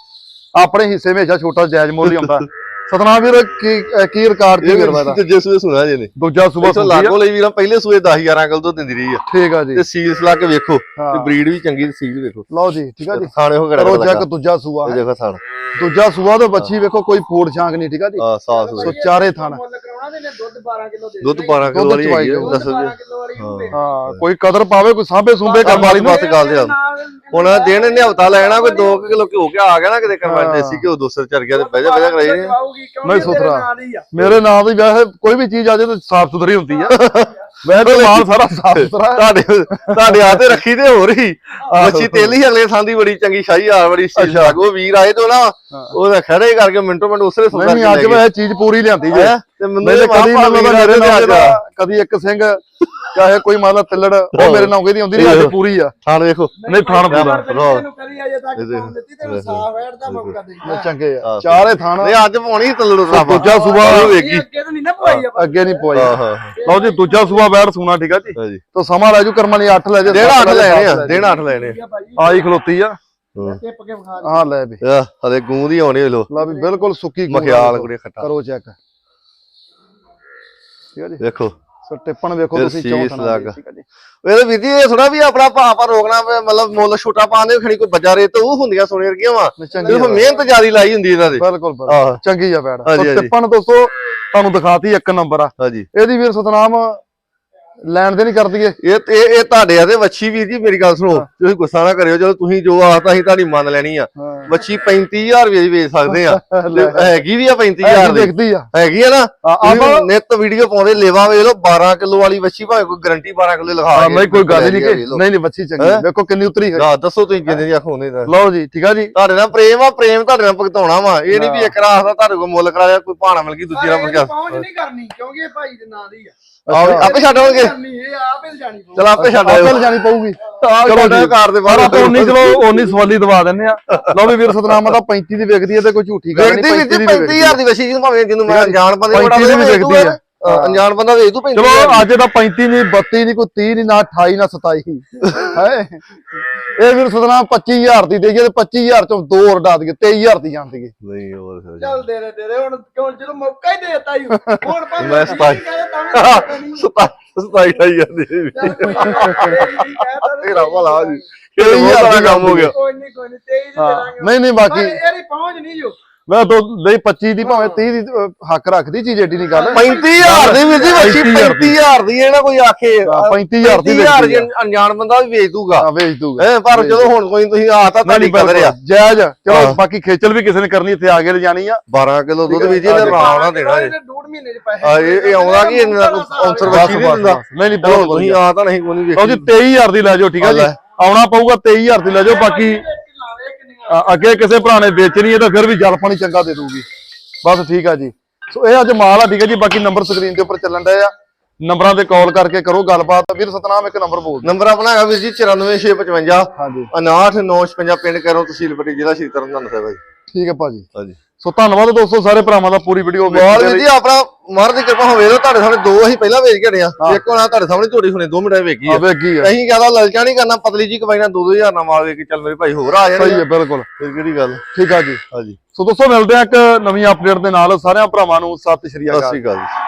ਆਪਣੇ ਹਿੱਸੇ ਵਿੱਚ ਹਮੇਸ਼ਾ ਛੋਟਾ ਜਾਇਜ਼ ਮੁੱਲ ਹੀ ਆਉਂਦਾ ਸਤਨਾਮ ਵੀਰ ਕੀ ਕੀ ਰਿਕਾਰਡ ਕੀ ਕਰਵਾ ਦਾ ਦੂਜੇ ਸੂਏ ਸੁਣਾ ਜੇ ਨੇ ਦੂਜਾ ਸੂਬਾ ਇਥੋਂ ਸੁਣਦੀ ਆ। ਲਾਗੋ ਲਈ ਵੀਰਾਂ ਪਹਿਲੇ ਸੂਏ 10 11 ਕਿਲੋ ਤੋਂ ਦਿੰਦੀ ਰਹੀ ਆ। ਠੀਕ ਆ ਜੀ। ਤੇ ਸੀਲਸ ਲਾ ਕੇ ਵੇਖੋ ਹਾਂ। ਤੇ ਬਰੀਡ ਵੀ ਚੰਗੀ ਤੇ ਸੀਲ ਵੇਖੋ। ਲਓ ਜੀ ਠੀਕ ਆ ਜੀ। ਖਾਣੇ ਹੋ ਕਰੋ ਕਿਹੜਾ ਚੈੱਕ ਦੂਜਾ ਸੂਆ। ਇਹ ਹੈ। ਦੇਖੋ ਥਾਣ ਦੂਜਾ ਸੂਆ ਤੇ ਬੱਚੀ ਵੇਖੋ ਕੋਈ ਫੂਡ ਛਾਂਕ ਨਹੀਂ ਠੀਕ ਆ ਜੀ। ਆ ਸਾਫ਼ ਸੋ ਚਾਰੇ ਥਣ। ਦੁੱਧ 12 ਕਿਲੋ ਦੇ ਦੁੱਧ 12 ਕਿਲੋ ਵਾਲੀ ਹੈਗੀ ਦੱਸੋ ਜੀ। 12 ਕਿਲੋ ਵਾਲੀ ਉਹ ਵੇਖ। ਹਾਂ ਕੋਈ ਕਦਰ ਪਾਵੇ ਕੋਈ ਸਾਂਭੇ ਸੁੰਭੇ ਕਰ ਵਾਲੀ ਬਸ ਗੱਲ ਤੇ ਆ। ਹੁਣ ਦਿਨ ਨੇ ਹਫਤਾ ਲੈਣਾ ਕੋਈ 2 ਕਿਲੋ ਘਿਓ ਕੇ ਆ ਗਿਆ ਨਾ ਕਿਤੇ ਕਰਵਾ ਹਾਂ। ਦੇਸੀ ਘਿਓ ਦੋ ਸਿਰ ਚੜ ਗਿਆ ਤੇ ਬਹਿ ਜਾ ਬਹਿ ਜਾ ਕਰਾਈ ਨੇ ਨਹੀਂ ਸੁਥਰਾ। ਮੇਰੇ ਨਾਂ ਦੀ ਵੈਸੇ ਕੋਈ ਵੀ ਚੀਜ਼ ਆ ਜੇ ਤਾਂ ਸਾਫ਼ ਸੁਥਰੀ ਹੁੰਦੀ ਆ। ਵੈਸੇ ਤਾਂ ਮਾਲ ਸਾਰਾ ਸਾਫ਼ ਸੁਥਰਾ ਹੈ। ਤੁਹਾਡੇ ਤੁਹਾਡੇ ਆ ਤੇ ਰੱਖੀ ਤੇ ਹੋਰ ਹੀ। ਮੱਛੀ ਤੇਲੀ ਅਗਲੇ ਥਾਂ ਦੀ ਬੜੀ ਚੰਗੀ ਸ਼ਾਹੀ ਆ ਬੜੀ। ਉਹ ਵੀਰ ਆਏ ਤੋਂ ਨਾ ਉਹ ਖੜੇ ਕਰਕੇ ਮਿੰਟੋ ਮਿੰਟ ਉਸਰੇ ਨਹੀਂ ਨਹੀਂ ਅੱਜ ਮੈਂ ਇਹ ਚੀਜ਼ ਪੂਰੀ ਲਿਆਂਦੀ ਜੇ। ਤੇ ਮੈਨੂੰ ਕਦੀ ਇੱਕ ਸਿੰਘ ਚਾਹੇ ਕੋਈ ਮਾਲਾ ਤਿੱਲੜ ਉਹ ਮੇਰੇ ਨਾਲ ਦੀ ਆਉਂਦੀ ਨਹੀਂ ਅੱਜ ਪੂਰੀ ਆ। ਥਾਣ ਵੇਖੋ ਨਹੀਂ ਥਾਣ ਪੂਰਾ ਕਰੀ ਅਜੇ ਤੱਕ ਕੰਮ ਦਿੱਤੀ ਤੇ ਸਾਫ਼ ਐਡ ਦਾ ਮੌਕਾ ਦੇ ਚੰਗੇ ਆ। ਚਾਰੇ ਥਾਣ। ਨਹੀਂ ਅੱਜ ਪਾਉਣੀ ਤੱਲੜ ਰੱਬ ਦੂਜਾ ਸੂਬਾ ਵੇਗੀ ਅੱਗੇ ਤਾਂ ਨਹੀਂ ਨਾ ਪਵਾਈ ਆਪਾਂ। ਅੱਗੇ ਨਹੀਂ ਹਾਂ ਲਓ ਜੀ ਦੂਜਾ ਸੂਆ ਬੈਠ ਸੁਣਾ ਠੀਕ ਆ ਜੀ। ਤਾਂ ਸਮਾਂ ਲੈ ਜੂ ਕਰਮਾਂ ਦੀ 8 ਲੈ ਜੇ ਲੈ ਜੇ, ਲੈਣੇ ਆ। ਡੇਢ ਅੱਠ ਲੈਣੇ ਆ। ਭਾਈ। ਆਈ ਖਲੋਤੀ ਆ। ਟਿਪ ਕੇ ਵਿਖਾ ਹਾਂ ਲੈ ਵੀ। ਹਲੇ ਆਉਣੀ ਲੋ ਲਾ ਵੀ ਬਿਲਕੁਲ ਸੁੱਕੀ ਮਖਿਆਲ ਦੇਖੋ। ਕੁੜੀ ਖੱਟਾ। ਕਰੋ ਚੈੱਕ। ਠੀਕ ਆ ਜੀ। ਵੇਖੋ। ਸੋ ਟਿੱਪਣ ਵੇਖੋ ਤੁਸੀਂ ਸੀਸ ਚੌਂਕ ਨਾਲ ਲੱਗ। ਠੀਕ ਆ ਜੀ ਇਹਦੇ ਵੀਰ ਜੀ ਇਹ ਥੋੜਾ ਵੀ ਆਪਣਾ ਭਾਅ ਆਪਾਂ ਰੋਕਣਾ ਮਤਲਬ ਮੁੱਲ ਛੋਟਾ ਪਾਉਂਦੇ ਖਣੀ ਕੋਈ ਬੱਜਾ ਰੇਤ ਉਹ ਹੁੰਦੀਆਂ ਸੋਨੇ ਵਰਗੀਆਂ ਵਾ। ਸਿਰਫ। ਮਿਹਨਤ ਜ਼ਿਆਦੀ ਲਾਈ ਹੁੰਦੀ ਇਹਨਾਂ ਦੀ। ਬਿਲਕੁਲ ਚੰਗੀ ਆ ਹਾਂਜੀ। ਟਿੱਪਣ ਦੋਸਤੋ ਤੁਹਾਨੂੰ ਦਿਖਾਤੀ ਇੱਕ ਨੰਬਰ ਆ। ਹਾਂਜੀ। ਇਹਦੀ ਵੀਰ ਸਤਨਾਮ ਲੈਣ ਦੇ ਨਹੀਂ ਕਰ ਦਈਏ। ਇਹ ਤੇ ਇਹ ਤੁਹਾਡੇ ਆ ਤੇ ਵੱਛੀ ਵੀਰ ਜੀ ਮੇਰੀ ਗੱਲ ਸੁਣੋ। ਤੁਸੀਂ ਗੁੱਸਾ ਨਾ ਕਰਿਓ ਜਦੋਂ ਤੁਸੀਂ ਜੋ ਆਖਤਾ ਅਸੀਂ ਤੁਹਾਡੀ ਮੰਨ ਲੈਣੀ ਆ। ਵੱਛੀ 35000 ਰੁਪਏ ਦੀ ਵੇਚ ਸਕਦੇ ਆ। ਹੈਗੀ ਵੀ ਆ 35000 ਇਹ ਦੀ। ਦੇਖਦੀ ਆ। ਹੈਗੀ ਆ ਨਾ? ਨਿੱਤ ਵੀਡੀਓ ਪਾਉਂਦੇ ਲੇਵਾ ਵੇਖ ਲਓ 12 ਕਿਲੋ ਵਾਲੀ ਵੱਛੀ ਭਾਵੇਂ ਕੋਈ ਗਾਰੰਟੀ 12 ਕਿਲੋ ਲਿਖਾ ਕੇ ਨਹੀਂ ਕੋਈ ਗੱਲ ਨਹੀਂ ਕਿ। ਨਹੀਂ ਨਹੀਂ ਬੱਚੀ ਚੰਗੀ ਆ। ਵੇਖੋ ਕਿੰਨੀ ਉਤਰੀ ਹੈ ਹਾਂ ਦੱਸੋ ਤੁਸੀਂ ਜਿੰਨੇ ਦੀ ਆਖੋ ਨਹੀਂ ਲਓ ਜੀ ਠੀਕ ਆ ਜੀ। ਤੁਹਾਡੇ ਨਾਲ ਪ੍ਰੇਮ ਆ ਪ੍ਰੇਮ ਤੁਹਾਡੇ ਨਾਲ ਭਗਤਾਉਣਾ ਵਾ। ਇਹ ਨਹੀਂ ਵੀ ਇੱਕ ਰਾਸ ਦਾ ਤੁਹਾਡੇ ਕੋਲ ਮੁੱਲ ਕਰਾ ਲਿਆ ਕੋਈ ਭਾਣਾ ਮਿਲ ਗਈ ਦੂਜੀ ਨਾਲ ਮਿਲ ਗਿਆ ਪਹੁੰਚ ਨਹੀਂ ਕਰਨੀ ਕਿਉਂਕਿ ਇਹ ਭਾਈ ਦੇ ਨਾਂ ਦੀ ਆ। ਆਓ, ਆਪੇ ਛੱਡ ਆਉਣਗੇ ਇਹ ਆਪੇ ਜਾਣੀ ਪਊ ਚਲ ਆਪੇ ਛੱਡ ਆਇਓ। ਆਪੇ ਜਾਣੀ ਪਊਗੀ। ਚਲੋ ਜੀ। ਕਾਰ ਦੇ ਬਾਹਰ ਆਪਾਂ ਉਨੀ ਚਲੋ ਉਨੀ ਸਵਾਲੀ ਦਵਾ ਦਿੰਨੇ ਆ। ਲਓ ਵੀ ਵੀਰ ਸਤਨਾਮ ਦਾ 35 ਦੀ ਵਿਕਦੀ ਹੈ ਤੇ ਕੋਈ ਝੂਠੀ ਗੱਲ ਨਹੀਂ ਵਿੱਚ 35 ਦੀ ਵਿਕਦੀ 35000 ਦੀ ਵਸ਼ੀ ਜਿਹਨੂੰ ਭਾਵੇਂ ਜਿਹਨੂੰ ਮੈਂ ਅਣਜਾਣ ਬੰਦੇ ਨੂੰ 35 ਦੀ ਵੀ ਵਿਕਦੀ। ਹਾਂ, ਅਣਜਾਣ ਬੰਦਾ ਦੂ 35 ਚਲੋ ਅੱਜ ਦਾ 35 ਨਹੀਂ 32 ਨਹੀਂ ਕੋਈ 30 ਨਹੀਂ ਨਾ 28 ਨਾ 27 ਹੈ। ਇਹ ਵੀਰ ਸਤਨਾਮ 25000 ਦੀ ਦੇਈਏ ਤੇ 25000 ਚੋਂ ਦੋ ਹੋਰ ਡਾ ਦਈਏ 23000 ਦੀ ਜਾਣ ਦਈਏ ਨਹੀਂ ਹੋਰ ਚੱਲ ਦੇ ਦੇ ਦੇ ਹੁਣ ਕਿਉਂ ਜਦੋਂ ਮੌਕਾ ਹੀ ਦੇਤਾ ਹੀ ਹੁਣ ਭਾਵੇਂ ਮੈਂ ਅਸੀਂ ਸਤਾਈ। ਕਹੇ ਤਾਂ ਵੀ ਦੇਤਾ ਨਹੀਂ। ਸਤਾਈ ਸਤਾਈ ਜਾਂਦੀ ਤਾਂ ਤੇਰਾ ਭਲਾ ਜੀ। ਦੀ ਕੰਮ ਹੋ ਗਿਆ। ਕੋਈ ਨਹੀਂ ਕੋਈ ਨਹੀਂ ਤੇਈ ਦੀ ਹਾਂ। ਦੇਵਾਂਗੇ ਨਹੀਂ ਨਹੀਂ ਬਾਕੀ ਇਹਦੀ ਪਹੁੰਚ ਨਹੀਂ ਜੋ। ਮੈਂ ਦੋ ਨਹੀਂ 25 ਦੀ ਭਾਵੇਂ 30 ਦੀ ਹੱਕ ਰੱਖਦੀ ਚੀਜ਼ ਏਡੀ ਨਹੀਂ ਗੱਲ। 35000 ਦੀ ਵੀਰ ਜੀ ਵਸ਼ੀ 35,000 35000 ਦੀ। ਇਹ ਨਾ ਕੋਈ ਆਖੇ ਹਾਂ, 35,000 ਦੀ 35000 ਵੇਚਦੀ ਜੀ ਆ। ਅਣਜਾਣ ਬੰਦਾ ਵੀ ਵੇਚ ਦੂਗਾ। ਆ ਵੇਚ ਦੂਗਾ। ਹੈ ਪਰ ਜਦੋਂ ਹੁਣ ਕੋਈ ਤੁਸੀਂ ਆਤਾ ਤੁਹਾਡੀ ਕਦਰ ਆ। ਜਾਇਜ਼ ਚਲੋ ਹਾਂ। ਬਾਕੀ ਖੇਚਲ ਵੀ ਕਿਸੇ ਨੇ ਕਰਨੀ ਇੱਥੇ ਆ ਕੇ ਲਿਜਾਣੀ ਆ। 12 ਕਿਲੋ ਦੁੱਧ ਵੀ ਜੀ ਇਹਨੇ ਆਰਾਮ ਨਾਲ ਦੇਣਾ ਜੀ ਇਹਨੇ ਡੂਢ ਮਹੀਨੇ ਚ ਪੈਸੇ ਆ ਇਹ ਇਹ ਆਉਂਦਾ ਕਿ ਇਹਨਾਂ ਦਾ? ਬਸ, ਵਸ਼ੀ ਨਹੀਂ ਦਿੰਦਾ। ਨਹੀਂ ਨਹੀਂ ਬਹੁਤ ਤੁਸੀਂ ਆ ਤਾਂ ਨਹੀਂ ਕੋਈ ਨਹੀਂ ਲਓ ਜੀ ਵੇਖੀ। 23000 ਦੀ ਲੈ ਜਾਓ ਠੀਕ ਆ ਜੀ। ਆਉਣਾ ਪਊਗਾ 23000 ਦੀ ਲੈ ਜਾਓ ਬਾਕੀ ਅੱਗੇ ਕਿਸੇ ਭਰਾ ਨੇ ਵੇਚਣੀ ਹੈ ਤਾਂ ਫਿਰ ਵੀ ਜਲ ਪਾਣੀ ਚੰਗਾ ਦੇ ਦੂਗੀ ਬਸ ਠੀਕ ਆ ਜੀ। ਸੋ ਇਹ ਅੱਜ ਮਾਲ ਆ ਠੀਕ ਹੈ ਜੀ। ਬਾਕੀ ਨੰਬਰ ਸਕਰੀਨ ਦੇ ਉੱਪਰ ਚੱਲਣ ਡਏ ਆ। ਨੰਬਰਾਂ ਤੇ ਕਾਲ ਕਰਕੇ ਕਰੋ ਗੱਲਬਾਤ। ਵੀਰ ਸਤਨਾਮ ਇੱਕ ਨੰਬਰ ਬੋਲ। ਨੰਬਰ ਆਪਣਾ ਹੈਗਾ ਵੀਰ ਜੀ 94655 ਹਾਂਜੀ। 59956 ਪਿੰਡ ਕਰੋ ਤਹਿਸੀਲ ਪੱਟੀ ਜ਼ਿਲ੍ਹਾ ਸ਼੍ਰੀ ਤਰਨਤਾਰਨ ਸਾਹਿਬ ਜੀ। ਠੀਕ ਹੈ ਭਾਜੀ। ਹਾਂਜੀ। ਸੋ ਧੰਨਵਾਦ ਦੋਸਤੋ ਸਾਰੇ ਭਰਾਵਾਂ ਦਾ ਪੂਰੀ ਵੀਡੀਓ ਬਾਲ ਵੀਰ ਜੀ ਆਪਣਾ ਮਹਾਰਾਜ ਦੀ ਕਿਰਪਾ ਹੋਵੇ ਤਾਂ ਤੁਹਾਡੇ ਸਾਹਮਣੇ ਦੋ ਅਸੀਂ ਪਹਿਲਾਂ ਵੇਚ ਕੇ ਹਟੇ ਆ ਇੱਕ ਹੋਣਾ ਤੁਹਾਡੇ ਸਾਹਮਣੇ ਝੋਟੀ ਸੁਣੇ 2 ਮਿੰਟਾਂ ਵੇਖੀ ਆ। ਕੀ ਆ। ਅਸੀਂ ਜ਼ਿਆਦਾ ਲਲਚਾ ਨਹੀਂ ਕਰਨਾ ਪਤਲੀ ਜੀ ਕਮਾਈ ਨਾਲ 2-2000 ਨਾਲ ਮਾਲ ਵੇਖ ਕੇ ਚੱਲ ਮੇਰੇ ਭਾਈ ਹੋਰ ਆ ਸਹੀ ਜਾਣਗੇ ਹੈ ਬਿਲਕੁਲ। ਫਿਰ ਕਿਹੜੀ ਗੱਲ? ਠੀਕ ਆ ਜੀ। ਹਾਂਜੀ। ਸੋ ਦੋਸਤੋ ਮਿਲਦੇ ਆ ਇੱਕ ਨਵੀਂ ਅਪਡੇਟ ਦੇ ਨਾਲ। ਸਾਰਿਆਂ ਭਰਾਵਾਂ ਨੂੰ ਸਤਿ ਸ਼੍ਰੀ ਸਤਿ ਅਕਾਲ ਸ਼੍ਰੀ ਅਕਾਲ ਜੀ।